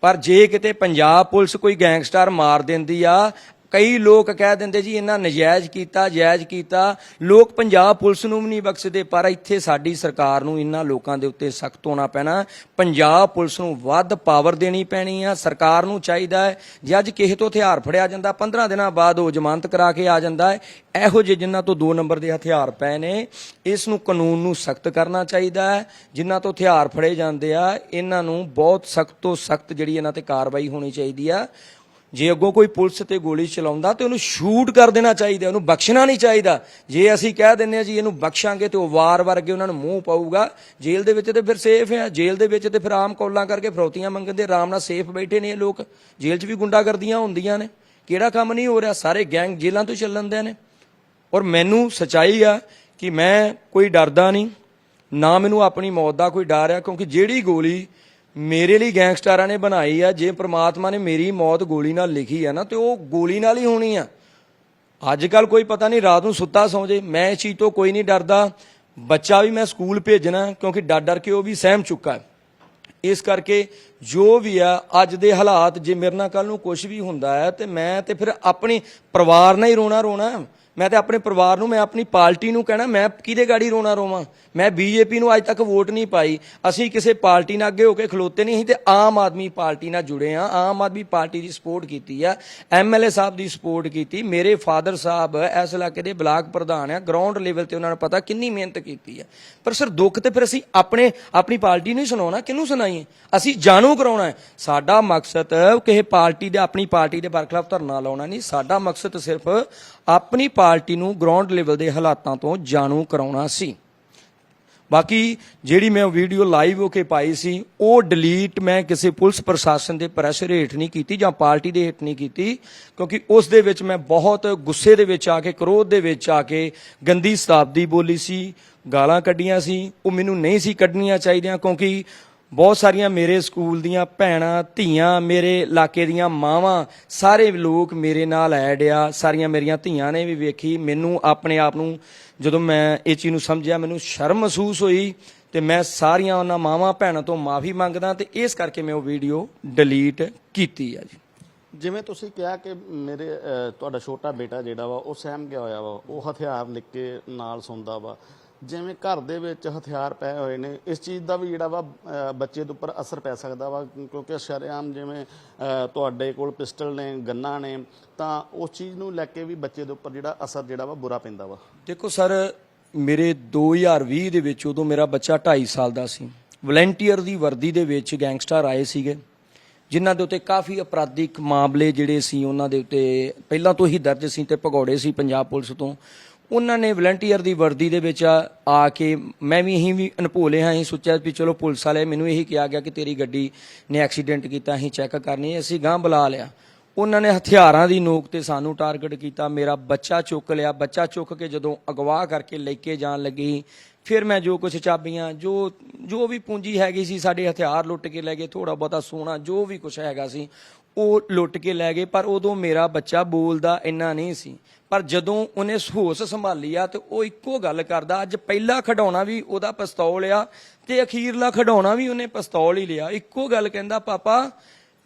ਪਰ ਜੇ ਕਿਤੇ ਪੰਜਾਬ ਪੁਲਿਸ ਕੋਈ ਗੈਂਗਸਟਰ ਮਾਰ ਦਿੰਦੀ ਆ ਕਈ ਲੋਕ ਕਹਿ ਦਿੰਦੇ ਜੀ, ਇਹਨਾਂ ਨਜਾਇਜ਼ ਕੀਤਾ, ਜਾਇਜ਼ ਕੀਤਾ। ਲੋਕ ਪੰਜਾਬ ਪੁਲਿਸ ਨੂੰ ਵੀ ਨਹੀਂ ਬਖਸ਼ਦੇ, ਪਰ ਇੱਥੇ ਸਾਡੀ ਸਰਕਾਰ ਨੂੰ ਇਹਨਾਂ ਲੋਕਾਂ ਦੇ ਉੱਤੇ ਸਖਤ ਹੋਣਾ ਪੈਣਾ। ਪੰਜਾਬ ਪੁਲਿਸ ਨੂੰ ਵੱਧ ਪਾਵਰ ਦੇਣੀ ਪੈਣੀ ਆ। ਸਰਕਾਰ ਨੂੰ ਚਾਹੀਦਾ ਹੈ, ਜੇ ਅੱਜ ਕਿਸੇ ਤੋਂ ਹਥਿਆਰ ਫੜਿਆ ਜਾਂਦਾ 15 ਦਿਨਾਂ ਬਾਅਦ ਉਹ ਜ਼ਮਾਨਤ ਕਰਾ ਕੇ ਆ ਜਾਂਦਾ ਹੈ। ਇਹੋ ਜਿਹੇ ਜਿਨ੍ਹਾਂ ਤੋਂ 2 ਨੰਬਰ ਦੇ ਹਥਿਆਰ ਪਏ ਨੇ, ਇਸ ਨੂੰ ਕਾਨੂੰਨ ਨੂੰ ਸਖਤ ਕਰਨਾ ਚਾਹੀਦਾ ਹੈ। ਜਿਨ੍ਹਾਂ ਤੋਂ ਹਥਿਆਰ ਫੜੇ ਜਾਂਦੇ ਆ, ਇਹਨਾਂ ਨੂੰ ਬਹੁਤ ਸਖਤ ਤੋਂ ਸਖਤ ਜਿਹੜੀ ਇਹਨਾਂ ਤੇ ਕਾਰਵਾਈ ਹੋਣੀ ਚਾਹੀਦੀ ਆ। ਜੇ ਅੱਗੋਂ ਕੋਈ ਪੁਲਿਸ ਤੇ ਗੋਲੀ ਚਲਾਉਂਦਾ ਤੇ ਉਹਨੂੰ ਸ਼ੂਟ ਕਰ ਦੇਣਾ ਚਾਹੀਦਾ, ਉਹਨੂੰ ਬਖਸ਼ਣਾ ਨਹੀਂ ਚਾਹੀਦਾ। ਜੇ ਅਸੀਂ ਕਹਿ ਦਿੰਨੇ ਆ ਜੀ ਇਹਨੂੰ ਬਖਸ਼ਾਂਗੇ ਤੇ ਉਹ ਵਾਰ ਵਰਗੇ ਉਹਨਾਂ ਨੂੰ ਮੂੰਹ ਪਾਊਗਾ, ਜੇਲ੍ਹ ਦੇ ਵਿੱਚ ਤੇ ਫਿਰ ਸੇਫ ਆ ਜੇਲ੍ਹ ਦੇ ਵਿੱਚ ਤੇ ਫਿਰ ਆਮ ਕੌਲਾਂ ਕਰਕੇ ਫਰੌਤੀਆਂ ਮੰਗਣ ਦੇ ਆਰਾਮ ਨਾਲ ਸੇਫ ਬੈਠੇ ਨੇ ਇਹ ਲੋਕ। ਜੇਲ੍ਹ 'ਚ ਵੀ ਗੁੰਡਾਗਰਦੀਆਂ ਹੁੰਦੀਆਂ ਨੇ। ਕਿਹੜਾ ਕੰਮ ਨਹੀਂ ਹੋ ਰਿਹਾ? ਸਾਰੇ ਗੈਂਗ ਜੇਲ੍ਹਾਂ ਤੋਂ ਚੱਲਣ ਦੇ ਨੇ। ਔਰ ਮੈਨੂੰ ਸਚਾਈ ਆ ਕਿ ਮੈਂ ਕੋਈ ਡਰਦਾ ਨਹੀਂ, ਨਾ ਮੈਨੂੰ ਆਪਣੀ ਮੌਤ ਦਾ ਕੋਈ ਡਰ ਆ, ਕਿਉਂਕਿ ਜਿਹੜੀ ਗੋਲੀ ਮੇਰੇ ਲਈ ਗੈਂਗਸਟਰਾਂ ਨੇ ਬਣਾਈ ਆ, ਜੇ ਪ੍ਰਮਾਤਮਾ ਨੇ ਮੇਰੀ ਮੌਤ ਗੋਲੀ ਨਾਲ ਲਿਖੀ ਆ ਨਾ, ਤੇ ਉਹ ਗੋਲੀ ਨਾਲ ਹੀ ਹੋਣੀ ਆ। ਅੱਜ ਕੱਲ ਕੋਈ ਪਤਾ ਨਹੀਂ, ਰਾਤ ਨੂੰ ਸੁੱਤਾ ਸੌਂ ਜੇ, ਮੈਂ ਇਸ ਚੀਜ਼ ਤੋਂ ਕੋਈ ਨਹੀਂ ਡਰਦਾ। ਬੱਚਾ ਵੀ ਮੈਂ ਸਕੂਲ ਭੇਜਣਾ, ਕਿਉਂਕਿ ਡਰ ਡਰ ਕੇ ਉਹ ਵੀ ਸਹਿਮ ਚੁੱਕਾ ਹੈ। ਇਸ ਕਰਕੇ ਜੋ ਵੀ ਆ, ਅੱਜ ਦੇ ਹਾਲਾਤ, ਜੇ ਮੇਰੇ ਨਾਲ ਕੱਲ ਨੂੰ ਕੁਝ ਵੀ ਹੁੰਦਾ ਹੈ, ਤੇ ਮੈਂ ਤੇ ਫਿਰ ਆਪਣੀ ਪਰਿਵਾਰ ਨਾਲ ਹੀ ਰੋਣਾ ਰੋਣਾ ਮੈਂ ਤੇ ਆਪਣੇ ਪਰਿਵਾਰ ਨੂੰ, ਮੈਂ ਆਪਣੀ ਪਾਰਟੀ ਨੂੰ ਕਹਿਣਾ, ਮੈਂ ਕਿਹਦੇ ਗਾੜੀ ਰੋਣਾ ਰੋਵਾਂ? ਮੈਂ ਬੀਜੇਪੀ ਨੂੰ ਅੱਜ ਤੱਕ ਵੋਟ ਨਹੀਂ ਪਾਈ। ਅਸੀਂ ਕਿਸੇ ਪਾਰਟੀ ਨਾਲ ਅੱਗੇ ਹੋ ਕੇ ਖਲੋਤੇ ਨਹੀਂ ਸੀ ਤੇ ਆਮ ਆਦਮੀ ਪਾਰਟੀ ਨਾਲ ਜੁੜੇ ਆ ਆਮ ਆਦਮੀ ਪਾਰਟੀ ਦੀ ਸਪੋਰਟ ਕੀਤੀ ਆ ਐਮਐਲਏ ਸਾਹਿਬ ਦੀ ਸਪੋਰਟ ਕੀਤੀ। ਮੇਰੇ ਫਾਦਰ ਸਾਹਿਬ ਇਸ ਇਲਾਕੇ ਦੇ ਬਲਾਕ ਪ੍ਰਧਾਨ ਆ ਗਰਾਊਂਡ ਲੈਵਲ ਤੇ ਉਹਨਾਂ ਨੂੰ ਪਤਾ ਕਿੰਨੀ ਮਿਹਨਤ ਕੀਤੀ ਆ। ਪਰ ਸਰ, ਦੁੱਖ ਤੇ ਫਿਰ ਅਸੀਂ ਆਪਣੇ, ਆਪਣੀ ਪਾਰਟੀ ਨੂੰ ਹੀ ਸੁਣਾਉਣਾ, ਕਿਹਨੂੰ ਸੁਣਾਈਏ? ਅਸੀਂ ਜਾਣੂ ਕਰਾਉਣਾ ਹੈ। ਸਾਡਾ ਮਕਸਦ ਕਿਸੇ ਪਾਰਟੀ ਦੇ, ਆਪਣੀ ਪਾਰਟੀ ਦੇ ਬਰਖਲਾਫ ਧਰਨਾ ਲਾਉਣਾ ਨਹੀਂ, ਸਾਡਾ ਮਕਸਦ ਸਿਰਫ ਆਪਣੀ ਪਾਰਟੀ ਨੂੰ ਗਰਾਊਂਡ ਲੈਵਲ ਦੇ ਹਾਲਾਤਾਂ ਤੋਂ ਜਾਣੂ ਕਰਾਉਣਾ ਸੀ। ਬਾਕੀ ਜਿਹੜੀ ਮੈਂ ਵੀਡੀਓ ਲਾਈਵ ਹੋ ਕੇ ਪਾਈ ਸੀ, ਉਹ ਡਿਲੀਟ ਮੈਂ ਕਿਸੇ ਪੁਲਿਸ ਪ੍ਰਸ਼ਾਸਨ ਦੇ ਪ੍ਰੈਸ਼ਰ ਹੇਠ ਨਹੀਂ ਕੀਤੀ ਜਾਂ ਪਾਰਟੀ ਦੇ ਹੇਠ ਨਹੀਂ ਕੀਤੀ, ਕਿਉਂਕਿ ਉਸ ਦੇ ਵਿੱਚ ਮੈਂ ਬਹੁਤ ਗੁੱਸੇ ਦੇ ਵਿੱਚ ਆ ਕੇ, ਕ੍ਰੋਧ ਦੇ ਵਿੱਚ ਆ ਕੇ ਗੰਦੀ ਸ਼ਤਾਬਦੀ ਬੋਲੀ ਸੀ, ਗਾਲਾਂ ਕੱਢੀਆਂ ਸੀ, ਉਹ ਮੈਨੂੰ ਨਹੀਂ ਸੀ ਕੱਢਣੀਆਂ ਚਾਹੀਦੀਆਂ ਕਿਉਂਕਿ ਬਹੁਤ ਸਾਰੀਆਂ ਮੇਰੇ ਸਕੂਲ ਦੀਆਂ ਭੈਣਾਂ, ਧੀਆਂ, ਮੇਰੇ ਇਲਾਕੇ ਦੀਆਂ ਮਾਵਾਂ, ਸਾਰੇ ਲੋਕ ਮੇਰੇ ਨਾਲ ਐਡ ਆ। ਸਾਰੀਆਂ ਮੇਰੀਆਂ ਧੀਆਂ ਨੇ ਵੀ ਵੇਖੀ। ਮੈਨੂੰ ਆਪਣੇ ਆਪ ਨੂੰ ਜਦੋਂ ਮੈਂ ਇਹ ਚੀਜ਼ ਨੂੰ ਸਮਝਿਆ, ਮੈਨੂੰ ਸ਼ਰਮ ਮਹਿਸੂਸ ਹੋਈ ਤੇ ਮੈਂ ਸਾਰੀਆਂ ਉਹਨਾਂ ਮਾਵਾਂ, ਭੈਣਾਂ ਤੋਂ ਮਾਫੀ ਮੰਗਦਾ ਤੇ ਇਸ ਕਰਕੇ ਮੈਂ ਉਹ ਵੀਡੀਓ ਡਿਲੀਟ ਕੀਤੀ ਆ ਜੀ। ਜਿਵੇਂ ਤੁਸੀਂ ਕਿਹਾ ਕਿ ਮੇਰੇ ਤੁਹਾਡਾ ਛੋਟਾ ਬੇਟਾ ਜਿਹੜਾ ਵਾ, ਉਹ ਸਹਿਮ ਗਿਆ ਹੋਇਆ ਵਾ, ਉਹ ਹਥਿਆਰ ਨਿੱਕੇ ਨਾਲ ਸੁਣਦਾ ਵਾ। ਜਿਵੇਂ ਘਰ ਦੇ ਵਿੱਚ ਹਥਿਆਰ ਪਏ ਹੋਏ ਨੇ, ਇਸ ਚੀਜ਼ ਦਾ ਵੀ ਜਿਹੜਾ ਵਾ ਬੱਚੇ ਦੇ ਉੱਪਰ ਅਸਰ ਪੈ ਸਕਦਾ ਵਾ, ਕਿਉਂਕਿ ਸ਼ਰੇਆਮ ਜਿਵੇਂ ਤੁਹਾਡੇ ਕੋਲ ਪਿਸਟਲ ਨੇ, ਗੰਨਾ ਨੇ, ਤਾਂ ਉਸ ਚੀਜ਼ ਨੂੰ ਲੈ ਕੇ ਵੀ ਬੱਚੇ ਦੇ ਉੱਪਰ ਜਿਹੜਾ ਅਸਰ ਜਿਹੜਾ ਵਾ, ਬੁਰਾ ਪੈਂਦਾ ਵਾ। ਦੇਖੋ ਸਰ, ਮੇਰੇ 2020 ਦੇ ਵਿੱਚ ਉਦੋਂ ਮੇਰਾ ਬੱਚਾ 2.5 ਸਾਲ ਦਾ ਸੀ। ਵਲੰਟੀਅਰ ਦੀ ਵਰਦੀ ਦੇ ਵਿੱਚ ਗੈਂਗਸਟਰ ਆਏ ਸੀਗੇ, ਜਿਨ੍ਹਾਂ ਦੇ ਉੱਤੇ ਕਾਫੀ ਅਪਰਾਧਿਕ ਮਾਮਲੇ ਜਿਹੜੇ ਸੀ, ਉਹਨਾਂ ਦੇ ਉੱਤੇ ਪਹਿਲਾਂ ਤੋਂ ਹੀ ਦਰਜ ਸੀ ਤੇ ਭਗੌੜੇ ਸੀ ਪੰਜਾਬ ਪੁਲਿਸ ਤੋਂ। ਉਹਨਾਂ ਨੇ ਵਲੰਟੀਅਰ ਦੀ ਵਰਦੀ ਦੇ ਵਿੱਚ ਆ ਕੇ ਮੈਂ ਵੀ ਇਹੀ ਵੀ ਅਨਭੋਲੇ ਹਾਂ ਅਸੀਂ ਸੋਚਿਆ ਵੀ ਚਲੋ ਪੁਲਿਸ ਵਾਲੇ ਮੈਨੂੰ ਇਹੀ ਕਿਹਾ ਗਿਆ ਕਿ ਤੇਰੀ ਗੱਡੀ ਨੇ ਐਕਸੀਡੈਂਟ ਕੀਤਾ, ਅਸੀਂ ਚੈੱਕ ਕਰਨੀ ਅਸੀਂ ਗਾਂ ਬੁਲਾ ਲਿਆ। ਉਹਨਾਂ ਨੇ ਹਥਿਆਰਾਂ ਦੀ ਨੋਕ ਤੇ ਸਾਨੂੰ ਟਾਰਗੇਟ ਕੀਤਾ, ਮੇਰਾ ਬੱਚਾ ਚੁੱਕ ਲਿਆ। ਬੱਚਾ ਚੁੱਕ ਕੇ ਜਦੋਂ ਅਗਵਾ ਕਰਕੇ ਲੈ ਕੇ ਜਾਣ ਲੱਗੀ, ਫਿਰ ਮੈਂ ਜੋ ਕੁਝ ਚਾਬੀਆਂ, ਜੋ ਜੋ ਵੀ ਪੂੰਜੀ ਹੈਗੀ ਸੀ, ਸਾਡੇ ਹਥਿਆਰ ਲੁੱਟ ਕੇ ਲੈ ਗਏ ਥੋੜਾ ਬਹੁਤਾ ਸੋਨਾ, ਜੋ ਵੀ ਕੁਝ ਹੈਗਾ ਸੀ ਉਹ ਲੁੱਟ ਕੇ ਲੈ ਗਏ, ਪਰ ਉਦੋਂ ਮੇਰਾ ਬੱਚਾ ਬੋਲਦਾ ਇੰਨਾ ਨਹੀਂ ਸੀ। ਪਰ ਜਦੋਂ ਉਹਨੇ ਹੋਸ਼ ਸੰਭਾਲੀ ਆ ਤੇ ਉਹ ਇੱਕੋ ਗੱਲ ਕਰਦਾ, ਅੱਜ ਪਹਿਲਾ ਖਡਾਉਣਾ ਵੀ ਉਹਦਾ ਪਿਸਤੌਲ ਆ ਤੇ ਅਖੀਰਲਾ ਖਡਾਉਣਾ ਵੀ ਉਹਨੇ ਪਿਸਤੌਲ ਹੀ ਲਿਆ। ਇੱਕੋ ਗੱਲ ਕਹਿੰਦਾ, ਪਾਪਾ,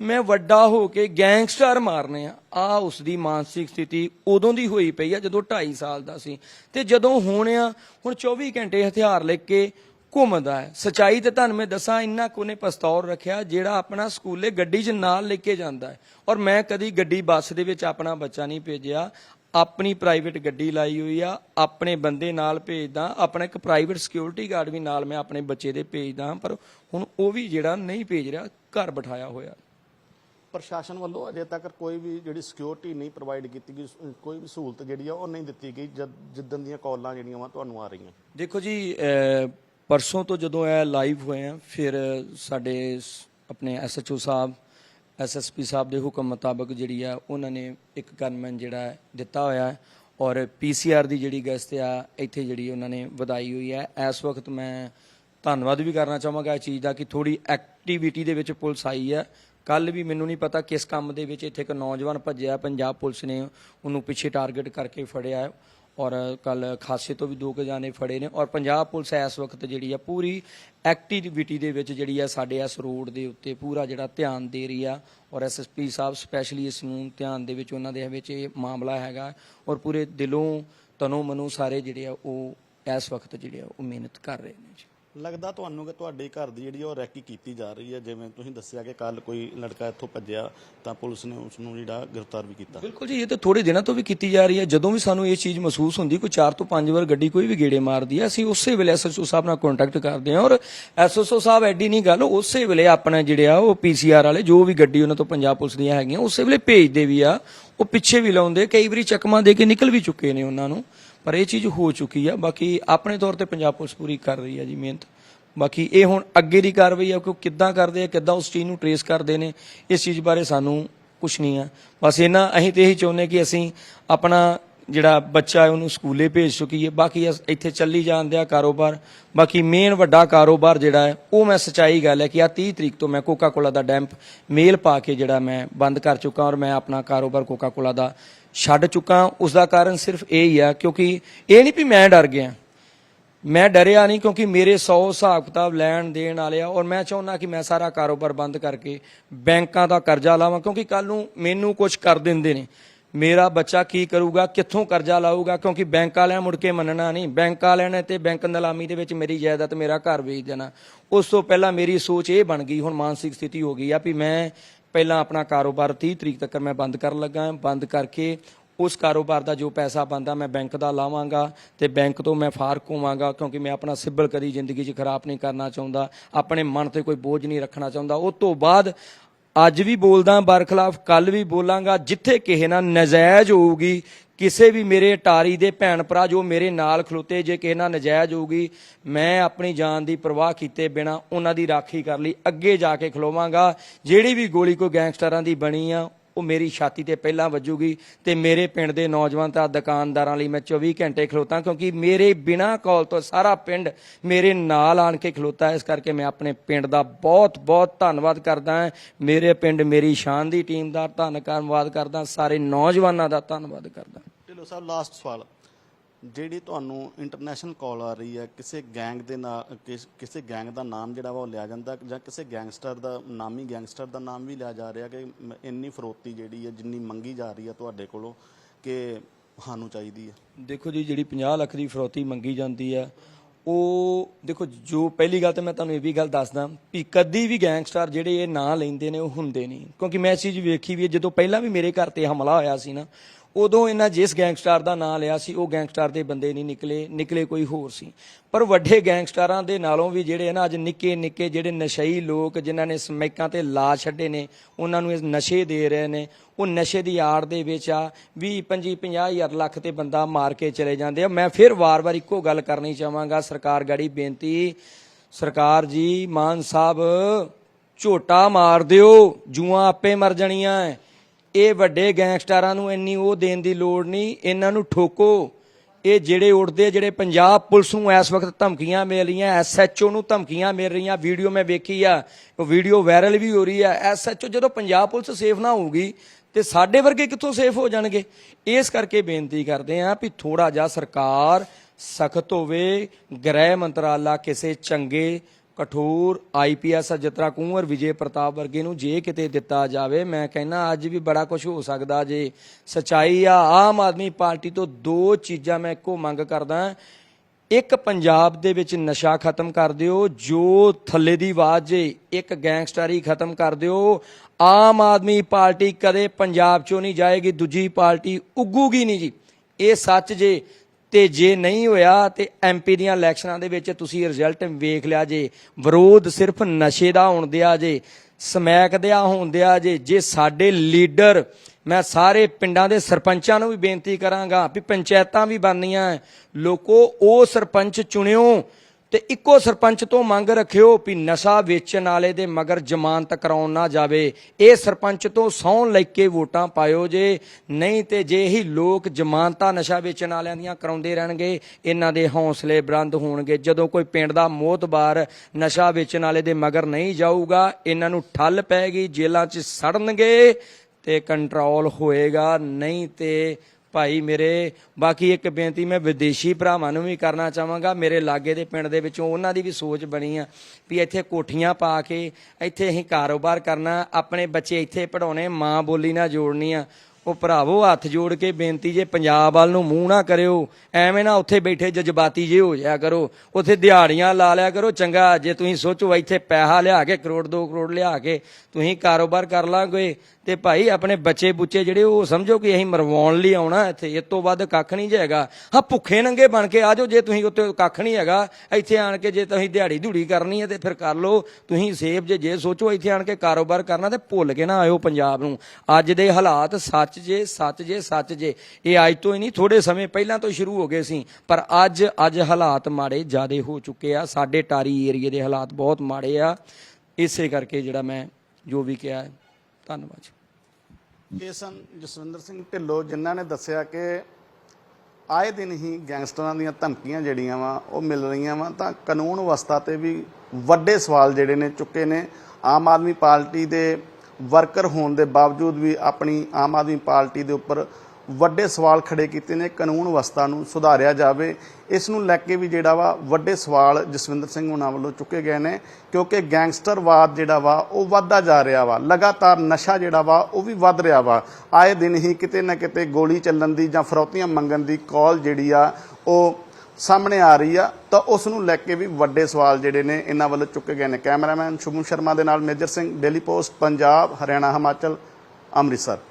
ਮੈਂ ਵੱਡਾ ਹੋ ਕੇ ਗੈਂਗਸਟਰ ਮਾਰਨੇ ਆ। ਆ ਉਸ ਦੀ ਮਾਨਸਿਕ ਸਥਿਤੀ ਉਦੋਂ ਦੀ ਹੋਈ ਪਈ ਆ ਜਦੋਂ 2.5 ਸਾਲ ਦਾ ਸੀ। ਤੇ ਜਦੋਂ ਹੁਣ ਆ, ਹੁਣ 24 ਘੰਟੇ ਹਥਿਆਰ ਲੈ ਕੇ ਘੁੰਮਦਾ ਹੈ। ਸਚਾਈ ਤੇ ਤੁਹਾਨੂੰ ਮੈਂ ਦੱਸਾਂ ਇੰਨਾ ਕੋ ਨੇ ਪਸਤੌਰ ਰੱਖਿਆ ਜਿਹੜਾ ਆਪਣਾ ਸਕੂਲੇ ਗੱਡੀ 'ਚ ਨਾਲ ਲੈ ਕੇ ਜਾਂਦਾ ਹੈ। ਔਰ ਮੈਂ ਕਦੀ ਗੱਡੀ ਬੱਸ ਦੇ ਵਿੱਚ ਆਪਣਾ ਬੱਚਾ ਨਹੀਂ ਭੇਜਿਆ। ਆਪਣੀ ਪ੍ਰਾਈਵੇਟ ਗੱਡੀ ਲਾਈ ਹੋਈ ਆ ਆਪਣੇ ਬੰਦੇ ਨਾਲ ਭੇਜਦਾ ਆਪਣਾ ਇੱਕ ਪ੍ਰਾਈਵੇਟ ਸਿਕਿਉਰਿਟੀ ਗਾਰਡ ਵੀ ਨਾਲ ਮੈਂ ਆਪਣੇ ਬੱਚੇ ਦੇ ਭੇਜਦਾ ਪਰ ਹੁਣ ਉਹ ਵੀ ਜਿਹੜਾ ਨਹੀਂ ਭੇਜ ਰਿਹਾ ਘਰ ਬਿਠਾਇਆ ਹੋਇਆ। ਪ੍ਰਸ਼ਾਸਨ ਵੱਲੋਂ ਅਜੇ ਤੱਕ ਕੋਈ ਵੀ ਜਿਹੜੀ ਸਿਕਿਉਰਿਟੀ ਨਹੀਂ ਪ੍ਰੋਵਾਈਡ ਕੀਤੀ ਗਈ ਕੋਈ ਵੀ ਸਹੂਲਤ ਜਿਹੜੀ ਆ ਉਹ ਨਹੀਂ ਦਿੱਤੀ ਗਈ ਜਦ ਦੀਆਂ ਕਾਲਾਂ ਜਿਹੜੀਆਂ ਵਾ ਤੁਹਾਨੂੰ ਆ ਰਹੀਆਂ। ਦੇਖੋ ਜੀ ਪਰਸੋਂ ਤੋਂ ਜਦੋਂ ਇਹ ਲਾਈਵ ਹੋਏ ਆ, ਫਿਰ ਸਾਡੇ ਸ- ਆਪਣੇ ਐਸਐਚਓ ਸਾਹਿਬ ਐਸਐਸਪੀ ਸਾਹਿਬ ਦੇ ਹੁਕਮ ਮੁਤਾਬਕ ਜਿਹੜੀ ਆ, ਉਹਨਾਂ ਨੇ ਇੱਕ ਗਨਮੈਨ ਜਿਹੜਾ ਦਿੱਤਾ ਹੋਇਆ ਹੈ ਔਰ ਪੀਸੀਆਰ ਦੀ ਜਿਹੜੀ ਗਸਤ ਆ, ਇੱਥੇ ਜਿਹੜੀ ਉਹਨਾਂ ਨੇ ਵਧਾਈ ਹੋਈ ਹੈ। ਇਸ ਵਕਤ ਮੈਂ ਧੰਨਵਾਦ ਵੀ ਕਰਨਾ ਚਾਹਾਂਗਾ ਇਸ ਚੀਜ਼ ਦਾ ਕਿ ਥੋੜੀ ਐਕਟੀਵਿਟੀ ਦੇ ਵਿੱਚ ਪੁਲਿਸ ਆਈ ਹੈ ਕੱਲ ਵੀ ਮੈਨੂੰ ਨਹੀਂ ਪਤਾ ਕਿਸ ਕੰਮ ਦੇ ਵਿੱਚ ਇੱਥੇ ਇੱਕ ਨੌਜਵਾਨ ਭੱਜਿਆ, ਪੰਜਾਬ ਪੁਲਿਸ ਨੇ ਉਹਨੂੰ ਪਿੱਛੇ ਟਾਰਗੇਟ ਕਰਕੇ ਫੜਿਆ। ਔਰ ਕੱਲ ਖਾਸੇ ਤੋਂ ਵੀ ਦੋ ਕੁ ਜਾਣੇ ਫੜੇ ਨੇ ਔਰ ਪੰਜਾਬ ਪੁਲਿਸ ਇਸ ਵਕਤ ਜਿਹੜੀ ਆ ਪੂਰੀ ਐਕਟੀਵਿਟੀ ਦੇ ਵਿੱਚ ਜਿਹੜੀ ਆ ਸਾਡੇ ਇਸ ਰੋਡ ਦੇ ਉੱਤੇ ਪੂਰਾ ਜਿਹੜਾ ਧਿਆਨ ਦੇ ਰਹੀ ਆ ਔਰ ਐਸਐਸਪੀ ਸਾਹਿਬ ਸਪੈਸ਼ਲੀ ਇਸ ਨੂੰ ਧਿਆਨ ਦੇ ਵਿੱਚ ਉਹਨਾਂ ਦੇ ਵਿੱਚ ਇਹ ਮਾਮਲਾ ਹੈਗਾ ਔਰ ਪੂਰੇ ਦਿਲੋਂ ਤਨੋਂ ਮਨੋਂ ਸਾਰੇ ਜਿਹੜੇ ਆ ਉਹ ਇਸ ਵਕਤ ਜਿਹੜੇ ਆ ਉਹ ਮਿਹਨਤ ਕਰ ਰਹੇ ਨੇ ਜੀ। ਲੱਗਦਾ ਤੁਹਾਨੂੰ ਕਿ ਤੁਹਾਡੇ ਘਰ ਦੀ ਜਿਹੜੀ ਉਹ ਰੈਕੀ ਕੀਤੀ ਜਾ ਰਹੀ ਹੈ? ਜਿਵੇਂ ਤੁਸੀਂ ਦੱਸਿਆ ਕਿ ਕੱਲ ਕੋਈ ਲੜਕਾ ਇੱਥੋਂ ਭੱਜਿਆ, ਤਾਂ ਪੁਲਿਸ ਨੇ ਉਸ ਨੂੰ ਜਿਹੜਾ ਗ੍ਰਿਫਤਾਰ ਵੀ ਕੀਤਾ। ਬਿਲਕੁਲ ਜੀ, ਇਹ ਤਾਂ ਥੋੜੇ ਦਿਨਾਂ ਤੋਂ ਵੀ ਕੀਤੀ ਜਾ ਰਹੀ ਹੈ। ਜਦੋਂ ਵੀ ਸਾਨੂੰ ਇਹ ਚੀਜ਼ ਮਹਿਸੂਸ ਹੁੰਦੀ, ਕੋਈ 4 ਤੋਂ 5 ਵਾਰ ਗੱਡੀ ਕੋਈ ਵੀ ਗੇੜੇ ਮਾਰਦੀ ਹੈ, ਅਸੀਂ ਉਸੇ ਵੇਲੇ ਐਸਐਸਓ ਸਾਹਿਬ ਨਾਲ ਕੰਟੈਕਟ ਕਰਦੇ ਹਾਂ ਔਰ ਐਸਐਸਓ ਸਾਹਿਬ ਐਡੀ ਨਹੀਂ ਗੱਲ, ਉਸੇ ਵੇਲੇ ਆਪਣਾ ਜਿਹੜੇ ਉਹ ਪੀਸੀਆਰ ਵਾਲੇ, ਜੋ ਵੀ ਗੱਡੀ ਉਹਨਾਂ ਤੋਂ ਪੰਜਾਬ ਪੁਲਿਸ ਦੀਆਂ ਹੈਗੀਆਂ, ਉਸੇ ਵੇਲੇ ਭੇਜਦੇ ਵੀ ਆ। ਉਹ ਪਿੱਛੇ ਵੀ ਲਾਉਂਦੇ, ਕਈ ਵਾਰੀ ਚੱਕਮਾਂ ਦੇ ਕੇ ਨਿਕਲ ਵੀ ਚੁੱਕੇ ਨੇ ਉਹਨਾਂ ਨੂੰ। ਪਰ ਇਹ ਚੀਜ਼ ਹੋ ਚੁੱਕੀ ਆ, ਬਾਕੀ ਆਪਣੇ ਤੌਰ ਤੇ ਪੰਜਾਬ ਪੁਲਿਸ ਪੂਰੀ ਕਰ ਰਹੀ ਹੈ ਜੀ ਮਿਹਨਤ। ਬਾਕੀ ਇਹ ਹੁਣ ਅੱਗੇ ਦੀ ਕਾਰਵਾਈ ਆ ਕਿ ਉਹ ਕਿੱਦਾਂ ਕਰਦੇ ਆ, ਕਿੱਦਾਂ ਉਸ ਚੀਜ਼ ਨੂੰ ਟਰੇਸ ਕਰਦੇ ਨੇ, ਇਸ ਚੀਜ਼ ਬਾਰੇ ਸਾਨੂੰ ਕੁਝ ਨਹੀਂ ਆ। ਬਸ ਇਹਨਾਂ ਅਸੀਂ ਤੇ ਇਹੀ ਚਾਹੁੰਦੇ ਕਿ ਅਸੀਂ ਆਪਣਾ ਜਿਹੜਾ ਬੱਚਾ ਹੈ, ਉਹਨੂੰ ਸਕੂਲੇ ਭੇਜ ਚੁੱਕੀਏ ਬਾਕੀ ਅਸ- ਇੱਥੇ ਚੱਲੀ ਜਾਂਦੇ ਆ ਕਾਰੋਬਾਰ। ਬਾਕੀ ਮੇਨ ਵੱਡਾ ਕਾਰੋਬਾਰ ਜਿਹੜਾ ਹੈ, ਉਹ ਮੈਂ ਸਚਾਈ ਗੱਲ ਹੈ ਕਿ ਆ 30 ਤਰੀਕ ਤੋਂ ਮੈਂ ਕੋਕਾ ਕੋਲਾ ਦਾ ਡੈਂਪ ਮੇਲ ਪਾ ਕੇ ਜਿਹੜਾ ਮੈਂ ਬੰਦ ਕਰ ਚੁੱਕਾ ਔਰ ਮੈਂ ਆਪਣਾ ਕਾਰੋਬਾਰ ਕੋਕਾ ਕੋਲਾ ਦਾ ਛੱਡ ਚੁੱਕਾ ਉਸ ਦਾ ਕਾਰਨ ਸਿਰਫ ਇਹ ਹੀ ਆ, ਕਿਉਂਕਿ ਇਹ ਨਹੀਂ ਵੀ ਮੈਂ ਡਰ ਗਿਆ। ਮੈਂ ਡਰਿਆ ਨਹੀਂ ਕਿਉਂਕਿ ਮੇਰੇ 100 ਹਿਸਾਬ ਕਿਤਾਬ ਲੈਣ ਦੇਣ ਵਾਲੇ ਆ ਔਰ ਮੈਂ ਚਾਹੁੰਦਾ ਕਿ ਮੈਂ ਸਾਰਾ ਕਾਰੋਬਾਰ ਬੰਦ ਕਰਕੇ ਬੈਂਕਾਂ ਦਾ ਕਰਜ਼ਾ ਲਾਵਾਂ, ਕਿਉਂਕਿ ਕੱਲ ਨੂੰ ਮੈਨੂੰ ਕੁਝ ਕਰ ਦਿੰਦੇ ਨੇ। ਮੇਰਾ ਬੱਚਾ ਕੀ ਕਰੂਗਾ, ਕਿੱਥੋਂ ਕਰਜ਼ਾ ਲਾਊਗਾ, ਕਿਉਂਕਿ ਬੈਂਕ ਵਾਲਿਆਂ ਮੁੜ ਕੇ ਮੰਨਣਾ ਨਹੀਂ। ਬੈਂਕ ਵਾਲਿਆਂ ਨੇ ਤੇ ਬੈਂਕ ਨਿਲਾਮੀ ਦੇ ਵਿੱਚ ਮੇਰੀ ਜਾਇਦਾਦ ਮੇਰਾ ਘਰ ਵੇਚ ਦੇਣਾ। ਉਸ ਤੋਂ ਪਹਿਲਾਂ ਮੇਰੀ ਸੋਚ ਇਹ ਬਣ ਗਈ, ਹੁਣ ਮਾਨਸਿਕ ਸਥਿਤੀ ਹੋ ਗਈ ਆ ਵੀ ਮੈਂ ਪਹਿਲਾਂ ਆਪਣਾ ਕਾਰੋਬਾਰ 30 ਤਰੀਕ ਤੱਕ ਮੈਂ ਬੰਦ ਕਰਨ ਲੱਗਾ ਬੰਦ ਕਰਕੇ ਉਸ ਕਾਰੋਬਾਰ ਦਾ ਜੋ ਪੈਸਾ ਬੰਦਾ ਮੈਂ ਬੈਂਕ ਦਾ ਲਾਵਾਂਗਾ ਤੇ ਬੈਂਕ ਤੋਂ ਮੈਂ ਫਾਰਕ ਹੋਵਾਂਗਾ ਕਿਉਂਕਿ ਮੈਂ ਆਪਣਾ ਸਿਬਲ ਕਦੀ ਜ਼ਿੰਦਗੀ 'ਚ ਖਰਾਬ ਨਹੀਂ ਕਰਨਾ ਚਾਹੁੰਦਾ। ਆਪਣੇ ਮਨ ਤੇ ਕੋਈ ਬੋਝ ਨਹੀਂ ਰੱਖਣਾ ਚਾਹੁੰਦਾ। ਉਸ ਤੋਂ ਬਾਅਦ ਅੱਜ ਵੀ ਬੋਲਦਾ, ਬਰਖਲਾਫ ਕੱਲ ਵੀ ਬੋਲਾਂਗਾ, ਜਿੱਥੇ ਕਿਸੇ ਨਾਲ ਨਜਾਇਜ਼ ਹੋਊਗੀ, ਕਿਸੇ ਵੀ ਮੇਰੇ ਟਾਰੀ ਦੇ ਭੈਣ ਭਰਾ ਜੋ ਮੇਰੇ ਨਾਲ ਖਲੋਤੇ, ਜੇ ਕਿਸੇ ਨਾਲ ਨਜਾਇਜ਼ ਹੋਊਗੀ, ਮੈਂ ਆਪਣੀ ਜਾਨ ਦੀ ਪਰਵਾਹ ਕੀਤੇ ਬਿਨਾ ਉਹਨਾਂ ਦੀ ਰਾਖੀ ਕਰ ਲਈ, ਅੱਗੇ ਜਾ ਕੇ ਖਲੋਵਾਂਗਾ। ਜਿਹੜੀ ਵੀ ਗੋਲੀ ਕੋਈ ਗੈਂਗਸਟਰਾਂ ਦੀ ਬਣੀ ਆ ਉਹ ਮੇਰੀ ਛਾਤੀ ਤੇ ਪਹਿਲਾਂ ਵੱਜੂਗੀ ਤੇ ਮੇਰੇ ਪਿੰਡ ਦੇ ਨੌਜਵਾਨ ਤਾਂ ਦੁਕਾਨਦਾਰਾਂ ਲਈ ਮੈਂ 24 ਘੰਟੇ ਖਲੋਤਾ ਕਿਉਂਕਿ ਮੇਰੇ ਬਿਨਾ ਕਾਲ ਤੋਂ ਸਾਰਾ ਪਿੰਡ ਮੇਰੇ ਨਾਲ ਆਣ ਕੇ ਖਲੋਤਾ ਇਸ ਕਰਕੇ ਮੈਂ ਆਪਣੇ ਪਿੰਡ ਦਾ ਬਹੁਤ ਬਹੁਤ ਧੰਨਵਾਦ ਕਰਦਾ ਹਾਂ। ਮੇਰੇ ਪਿੰਡ ਮੇਰੀ ਸ਼ਾਨ ਦੀ ਟੀਮ ਦਾ ਧੰਨਵਾਦ ਕਰਦਾ ਸਾਰੇ ਨੌਜਵਾਨਾਂ ਦਾ ਧੰਨਵਾਦ ਕਰਦਾ ਢਿੱਲੋਂ ਸਾਹਿਬ ਲਾਸਟ ਸਵਾਲ। ਜਿਹੜੀ ਤੁਹਾਨੂੰ ਇੰਟਰਨੈਸ਼ਨਲ ਕਾਲ ਆ ਰਹੀ ਹੈ ਕਿਸੇ ਗੈਂਗ ਦੇ ਨਾਲ ਕਿਸੇ ਗੈਂਗ ਦਾ ਨਾਮ ਜਿਹੜਾ ਵਾ ਉਹ ਲਿਆ ਜਾਂਦਾ ਜਾਂ ਕਿਸੇ ਗੈਂਗਸਟਰ ਦਾ ਨਾਮੀ ਗੈਂਗਸਟਰ ਦਾ ਨਾਮ ਵੀ ਲਿਆ ਜਾ ਰਿਹਾ ਕਿ ਮ- ਇੰਨੀ ਫਰੋਤੀ ਜਿਹੜੀ ਹੈ ਜਿੰਨੀ ਮੰਗੀ ਜਾ ਰਹੀ ਹੈ ਤੁਹਾਡੇ ਕੋਲੋਂ ਕਿ ਸਾਨੂੰ ਚਾਹੀਦੀ ਹੈ ਦੇਖੋ ਜੀ ਜਿਹੜੀ 50 ਲੱਖ ਦੀ ਫਰੋਤੀ ਮੰਗੀ ਜਾਂਦੀ ਹੈ ਉਹ ਦੇਖੋ ਜੋ ਪਹਿਲੀ ਗੱਲ ਤਾਂ ਮੈਂ ਤੁਹਾਨੂੰ ਇਹ ਵੀ ਗੱਲ ਦੱਸਦਾ ਵੀ ਕਦੀ ਵੀ ਗੈਂਗਸਟਰ ਜਿਹੜੇ ਇਹ ਨਾਂ ਲੈਂਦੇ ਨੇ ਉਹ ਹੁੰਦੇ ਨਹੀਂ। ਕਿਉਂਕਿ ਮੈਂ ਇਹ ਚੀਜ਼ ਵੇਖੀ ਵੀ ਹੈ, ਜਦੋਂ ਪਹਿਲਾਂ ਵੀ ਮੇਰੇ ਘਰ ਤੇ ਹਮਲਾ ਹੋਇਆ ਸੀ ਨਾ ਉਦੋਂ ਇਹਨਾਂ ਜਿਸ ਗੈਂਗਸਟਰ ਦਾ ਨਾਂ ਲਿਆ ਸੀ, ਉਹ ਗੈਂਗਸਟਰ ਦੇ ਬੰਦੇ ਨਹੀਂ ਨਿਕਲੇ ਨਿਕਲੇ ਕੋਈ ਹੋਰ ਸੀ। ਪਰ ਵੱਡੇ ਗੈਂਗਸਟਰਾਂ ਦੇ ਨਾਲੋਂ ਵੀ ਜਿਹੜੇ ਆ ਨਾ ਅੱਜ ਨਿੱਕੇ ਨਿੱਕੇ ਜਿਹੜੇ ਨਸ਼ਈ ਲੋਕ ਜਿਨ੍ਹਾਂ ਨੇ ਸਮੈਕਾਂ ਤੇ ਲਾ ਛੱਡੇ ਨੇ, ਉਹਨਾਂ ਨੂੰ ਇਹ ਨਸ਼ੇ ਦੇ ਰਹੇ ਨੇ। ਉਹ ਨਸ਼ੇ ਦੀ ਆੜ ਦੇ ਵਿੱਚ ਆ 20 25 50 ਹਜ਼ਾਰ ਲੱਖ ਤੇ ਬੰਦਾ ਮਾਰ ਕੇ ਚਲੇ ਜਾਂਦੇ ਆ। ਮੈਂ ਫਿਰ ਵਾਰ-ਵਾਰ ਇੱਕੋ ਗੱਲ ਕਰਨੀ ਚਾਹਾਂਗਾ, ਸਰਕਾਰ ਗਾੜੀ ਬੇਨਤੀ, ਸਰਕਾਰ ਜੀ, ਮਾਨ ਸਾਹਿਬ, ਝੋਟਾ ਮਾਰ ਦਿਓ, ਜੂਆਂ ਆਪੇ ਮਰ ਜਾਣੀਆਂ ਇਹ ਵੱਡੇ ਗੈਂਗਸਟਰਾਂ ਨੂੰ ਇੰਨੀ ਉਹ ਦੇਣ ਦੀ ਲੋੜ ਨਹੀਂ, ਇਹਨਾਂ ਨੂੰ ਠੋਕੋ। ਇਹ ਜਿਹੜੇ ਉੱਠਦੇ ਜਿਹੜੇ ਪੰਜਾਬ ਪੁਲਿਸ ਨੂੰ ਇਸ ਵਕਤ ਧਮਕੀਆਂ ਮਿਲ ਰਹੀਆਂ ਐਸਐਚਓ ਨੂੰ ਧਮਕੀਆਂ ਮਿਲ ਰਹੀਆਂ, ਵੀਡੀਓ ਮੈਂ ਵੇਖੀ ਆ, ਉਹ ਵੀਡੀਓ ਵਾਇਰਲ ਵੀ ਹੋ ਰਹੀ ਆ। ਐਸਐਚਓ ਜਦੋਂ ਪੰਜਾਬ ਪੁਲਿਸ ਸੇਫ ਨਾ ਹੋਊਗੀ ਤੇ ਸਾਡੇ ਵਰਗੇ ਕਿੱਥੋਂ ਸੇਫ ਹੋ ਜਾਣਗੇ? ਇਸ ਕਰਕੇ ਬੇਨਤੀ ਕਰਦੇ ਆਂ ਵੀ ਥੋੜਾ ਜਿਹਾ ਸਰਕਾਰ ਸਖਤ ਹੋਵੇ, ਗ੍ਰਹਿ ਮੰਤਰਾਲਾ ਕਿਸੇ ਚੰਗੇ ਕਠੋਰ ਆਈਪੀਐਸ ਜਿਤਰਾ ਕੁੰਵਰ ਵਿਜੇ ਪ੍ਰਤਾਪ ਵਰਗੇ ਨੂੰ ਜੇ ਕਿਤੇ ਦਿੱਤਾ ਜਾਵੇ, ਮੈਂ ਕਹਿੰਨਾ ਅੱਜ ਵੀ ਬੜਾ ਕੁਝ ਹੋ ਸਕਦਾ ਜੇ ਸਚਾਈ ਆ, ਆਮ ਆਦਮੀ ਪਾਰਟੀ ਤੋਂ ਦੋ ਚੀਜ਼ਾਂ ਮੈਂ ਇੱਕੋ ਮੰਗ ਕਰਦਾ। ਇੱਕ ਪੰਜਾਬ ਦੇ ਵਿੱਚ ਨਸ਼ਾ ਖਤਮ ਕਰ ਦਿਓ, ਜੋ ਥੱਲੇ ਦੀ ਆਵਾਜ਼ ਜੇ ਇੱਕ ਗੈਂਗਸਟਰੀ ਖਤਮ ਕਰ ਦਿਓ, ਆਮ ਆਦਮੀ ਪਾਰਟੀ ਕਦੇ ਪੰਜਾਬ ਚੋਂ ਨਹੀਂ ਜਾਏਗੀ, ਦੂਜੀ ਪਾਰਟੀ ਉੱਗੂਗੀ ਨਹੀਂ ਜੀ। ਇਹ ਸੱਚ ਜੇ ਤੇ ਜੇ ਨਹੀਂ ਹੋਇਆ ਤੇ ਐਮਪੀ ਦੀਆਂ ਇਲੈਕਸ਼ਨਾਂ ਦੇ ਵਿੱਚ ਤੁਸੀਂ ਰਿਜ਼ਲਟ ਵੇਖ ਲਿਆ ਜੇ ਵਿਰੋਧ ਸਿਰਫ ਨਸ਼ੇ ਦਾ ਹੋਣ ਦਿਆ ਜੇ, ਸਮੈਕ ਦਿਆ ਹੋਣ ਦਿਆ ਜੇ ਜੇ ਸਾਡੇ ਲੀਡਰ, ਮੈਂ ਸਾਰੇ ਪਿੰਡਾਂ ਦੇ ਸਰਪੰਚਾਂ ਨੂੰ ਵੀ ਬੇਨਤੀ ਕਰਾਂਗਾ ਵੀ ਪੰਚਾਇਤਾਂ ਵੀ ਬਣਨੀਆਂ ਹੈ। ਲੋਕੋ, ਉਹ ਸਰਪੰਚ ਚੁਣਿਓ ਤੇ ਇੱਕੋ ਸਰਪੰਚ ਤੋਂ ਮੰਗ ਰੱਖਿਓ ਵੀ ਨਸ਼ਾ ਵੇਚਣ ਵਾਲੇ ਦੇ ਮਗਰ ਜ਼ਮਾਨਤ ਕਰਾਉਣ ਨਾ ਜਾਵੇ। ਇਹ ਸਰਪੰਚ ਤੋਂ ਸਹੁੰ ਲੈ ਕੇ ਵੋਟਾਂ ਪਾਇਓ ਜੇ। ਨਹੀਂ ਤੇ ਜੇ ਹੀ ਲੋਕ ਜ਼ਮਾਨਤਾਂ ਨਸ਼ਾ ਵੇਚਣ ਵਾਲਿਆਂ ਦੀਆਂ ਕਰਾਉਂਦੇ ਰਹਿਣਗੇ, ਇਹਨਾਂ ਦੇ ਹੌਸਲੇ ਬੁਲੰਦ ਹੋਣਗੇ। ਜਦੋਂ ਕੋਈ ਪਿੰਡ ਦਾ ਮੋਤਬਾਰ ਨਸ਼ਾ ਵੇਚਣ ਵਾਲੇ ਦੇ ਮਗਰ ਨਹੀਂ ਜਾਊਗਾ, ਇਹਨਾਂ ਨੂੰ ਠੱਲ ਪੈਗੀ ਜੇਲ੍ਹਾਂ 'ਚ ਸੜਨਗੇ ਤੇ ਕੰਟਰੋਲ ਹੋਏਗਾ। ਨਹੀਂ ਤੇ ਭਾਈ ਮੇਰੇ, ਬਾਕੀ ਇੱਕ ਬੇਨਤੀ ਮੈਂ ਵਿਦੇਸ਼ੀ ਭਰਾਵਾਂ ਨੂੰ ਵੀ ਕਰਨਾ ਚਾਹਾਂਗਾ। ਮੇਰੇ ਲਾਗੇ ਦੇ ਪਿੰਡ ਦੇ ਵਿੱਚੋਂ ਉਹਨਾਂ ਦੀ ਵੀ ਸੋਚ ਬਣੀ ਆ ਵੀ ਇੱਥੇ ਕੋਠੀਆਂ ਪਾ ਕੇ ਇੱਥੇ ਅਸੀਂ ਕਾਰੋਬਾਰ ਕਰਨਾ, ਆਪਣੇ ਬੱਚੇ ਇੱਥੇ ਪੜਾਉਣੇ ਮਾਂ ਬੋਲੀ ਨਾਲ ਜੋੜਨੀ ਆ। ਉਹ ਭਰਾਵੋ, ਹੱਥ ਜੋੜ ਕੇ ਬੇਨਤੀ ਜੇ ਪੰਜਾਬ ਵੱਲ ਨੂੰ ਮੂੰਹ ਨਾ ਕਰਿਓ, ਐਵੇਂ ਨਾ ਉੱਥੇ ਬੈਠੇ ਜਜ਼ਬਾਤੀ ਜੇ ਹੋ ਜਾਇਆ ਕਰੋ। ਉੱਥੇ ਦਿਹਾੜੀਆਂ ਲਾ ਲਿਆ ਕਰੋ, ਚੰਗਾ, ਜੇ ਤੁਸੀਂ ਸੋਚੋ ਇੱਥੇ ਪੈਸਾ ਲਿਆ ਕੇ, ਕਰੋੜ 2 ਕਰੋੜ ਲਿਆ ਕੇ ਤੁਸੀਂ ਕਾਰੋਬਾਰ ਕਰ ਲਾਂਗੇ, ਤੇ ਭਾਈ ਆਪਣੇ ਬੱਚੇ ਬੁੱਚੇ ਜਿਹੜੇ ਉਹ ਸਮਝੋ ਕਿ ਅਸੀਂ ਮਰਵਾਉਣ ਲਈ ਆਉਣਾ ਇੱਥੇ ਇਸ ਤੋਂ ਵੱਧ ਕੱਖ ਨਹੀਂ ਜਾਏਗਾ ਹਾਂ ਭੁੱਖੇ ਨੰਗੇ ਬਣ ਕੇ ਆਜੋ ਜੇ ਤੁਸੀਂ ਉੱਥੇ ਕੱਖ ਨਹੀਂ ਹੈਗਾ, ਇੱਥੇ ਆਣ ਕੇ ਜੇ ਤੁਸੀਂ ਦਿਹਾੜੀ ਧੂੜੀ ਕਰਨੀ ਹੈ ਤੇ ਫਿਰ ਕਰ ਲਓ। ਤੁਸੀਂ ਸੇਫ ਜੇ ਜੇ ਸੋਚੋ ਇੱਥੇ ਆਣ ਕੇ ਕਾਰੋਬਾਰ ਕਰਨਾ ਤੇ ਭੁੱਲ ਕੇ ਨਾ ਆਇਓ ਪੰਜਾਬ ਨੂੰ। ਅੱਜ ਦੇ ਹਾਲਾਤ ਸੱਚ ਸੱਚ ਜੇ ਸੱਚ ਜੇ ਸੱਚ ਜੇ। ਇਹ ਅੱਜ ਤੋਂ ਹੀ ਨਹੀਂ ਥੋੜੇ ਸਮੇਂ ਪਹਿਲਾਂ ਤੋਂ ਸ਼ੁਰੂ ਹੋ ਗਏ ਸੀ। ਪਰ ਅੱਜ ਅੱਜ ਹਾਲਾਤ ਮਾੜੇ ਜ਼ਿਆਦੇ ਹੋ ਚੁੱਕੇ ਆ। ਸਾਡੇ ਟਾਰੀ ਏਰੀਏ ਦੇ ਹਾਲਾਤ ਬਹੁਤ ਮਾੜੇ ਆ। ਇਸੇ ਕਰਕੇ ਜਿਹੜਾ ਮੈਂ ਜੋ ਵੀ ਕਿਹਾ, ਧੰਨਵਾਦ। ਜੀ ਇਹ ਸਨ ਜਸਵਿੰਦਰ ਸਿੰਘ ਢਿੱਲੋਂ, ਜਿਨ੍ਹਾਂ ਨੇ ਦੱਸਿਆ ਕਿ ਆਏ ਦਿਨ ਹੀ ਗੈਂਗਸਟਰਾਂ ਦੀਆਂ ਧਮਕੀਆਂ ਜਿਹੜੀਆਂ ਵਾ, ਉਹ ਮਿਲ ਰਹੀਆਂ ਵਾ। ਤਾਂ ਕਾਨੂੰਨ ਵਿਵਸਥਾ ਤੇ ਵੀ ਵੱਡੇ ਸਵਾਲ ਜਿਹੜੇ ਨੇ ਚੁੱਕੇ ਨੇ। ਆਮ ਆਦਮੀ ਪਾਰਟੀ ਦੇ ਵਰਕਰ ਹੋਣ ਦੇ ਬਾਵਜੂਦ ਵੀ ਆਪਣੀ ਆਮ ਆਦਮੀ ਪਾਰਟੀ ਦੇ ਉੱਪਰ ਵੱਡੇ ਸਵਾਲ ਖੜੇ ਕੀਤੇ ਨੇ, ਕਾਨੂੰਨ ਵਿਵਸਥਾ ਨੂੰ ਸੁਧਾਰਿਆ ਜਾਵੇ, ਇਸ ਨੂੰ ਲੈ ਕੇ ਵੀ ਜਿਹੜਾ ਵਾ ਵੱਡੇ ਸਵਾਲ ਜਸਵਿੰਦਰ ਸਿੰਘ ਉਹਨਾਂ ਵੱਲੋਂ ਚੁੱਕੇ ਗਏ ਨੇ, ਕਿਉਂਕਿ ਗੈਂਗਸਟਰਵਾਦ ਜਿਹੜਾ ਵਾ ਉਹ ਵੱਧਦਾ ਜਾ ਰਿਹਾ ਵਾ, ਲਗਾਤਾਰ ਨਸ਼ਾ ਜਿਹੜਾ ਵਾ ਉਹ ਵੀ ਵੱਧ ਰਿਹਾ ਵਾ। ਆਏ ਦਿਨ ਹੀ ਕਿਤੇ ਨਾ ਕਿਤੇ ਗੋਲੀ ਚੱਲਣ ਦੀ ਜਾਂ ਫਰੌਤੀਆਂ ਮੰਗਣ ਦੀ ਕਾਲ ਜਿਹੜੀ ਆ, ਉਹ ਸਾਹਮਣੇ ਆ ਰਹੀ ਆ, ਤਾਂ ਉਸ ਨੂੰ ਲੈ ਕੇ ਵੀ ਵੱਡੇ ਸਵਾਲ ਜਿਹੜੇ ਨੇ ਇਹਨਾਂ ਵੱਲੋਂ ਚੁੱਕੇ ਗਏ ਨੇ। ਕੈਮਰਾਮੈਨ ਸ਼ੁਭਮ ਸ਼ਰਮਾ ਦੇ ਨਾਲ major Singh, daily post, Punjab, Haryana, Himachal, Amritsar.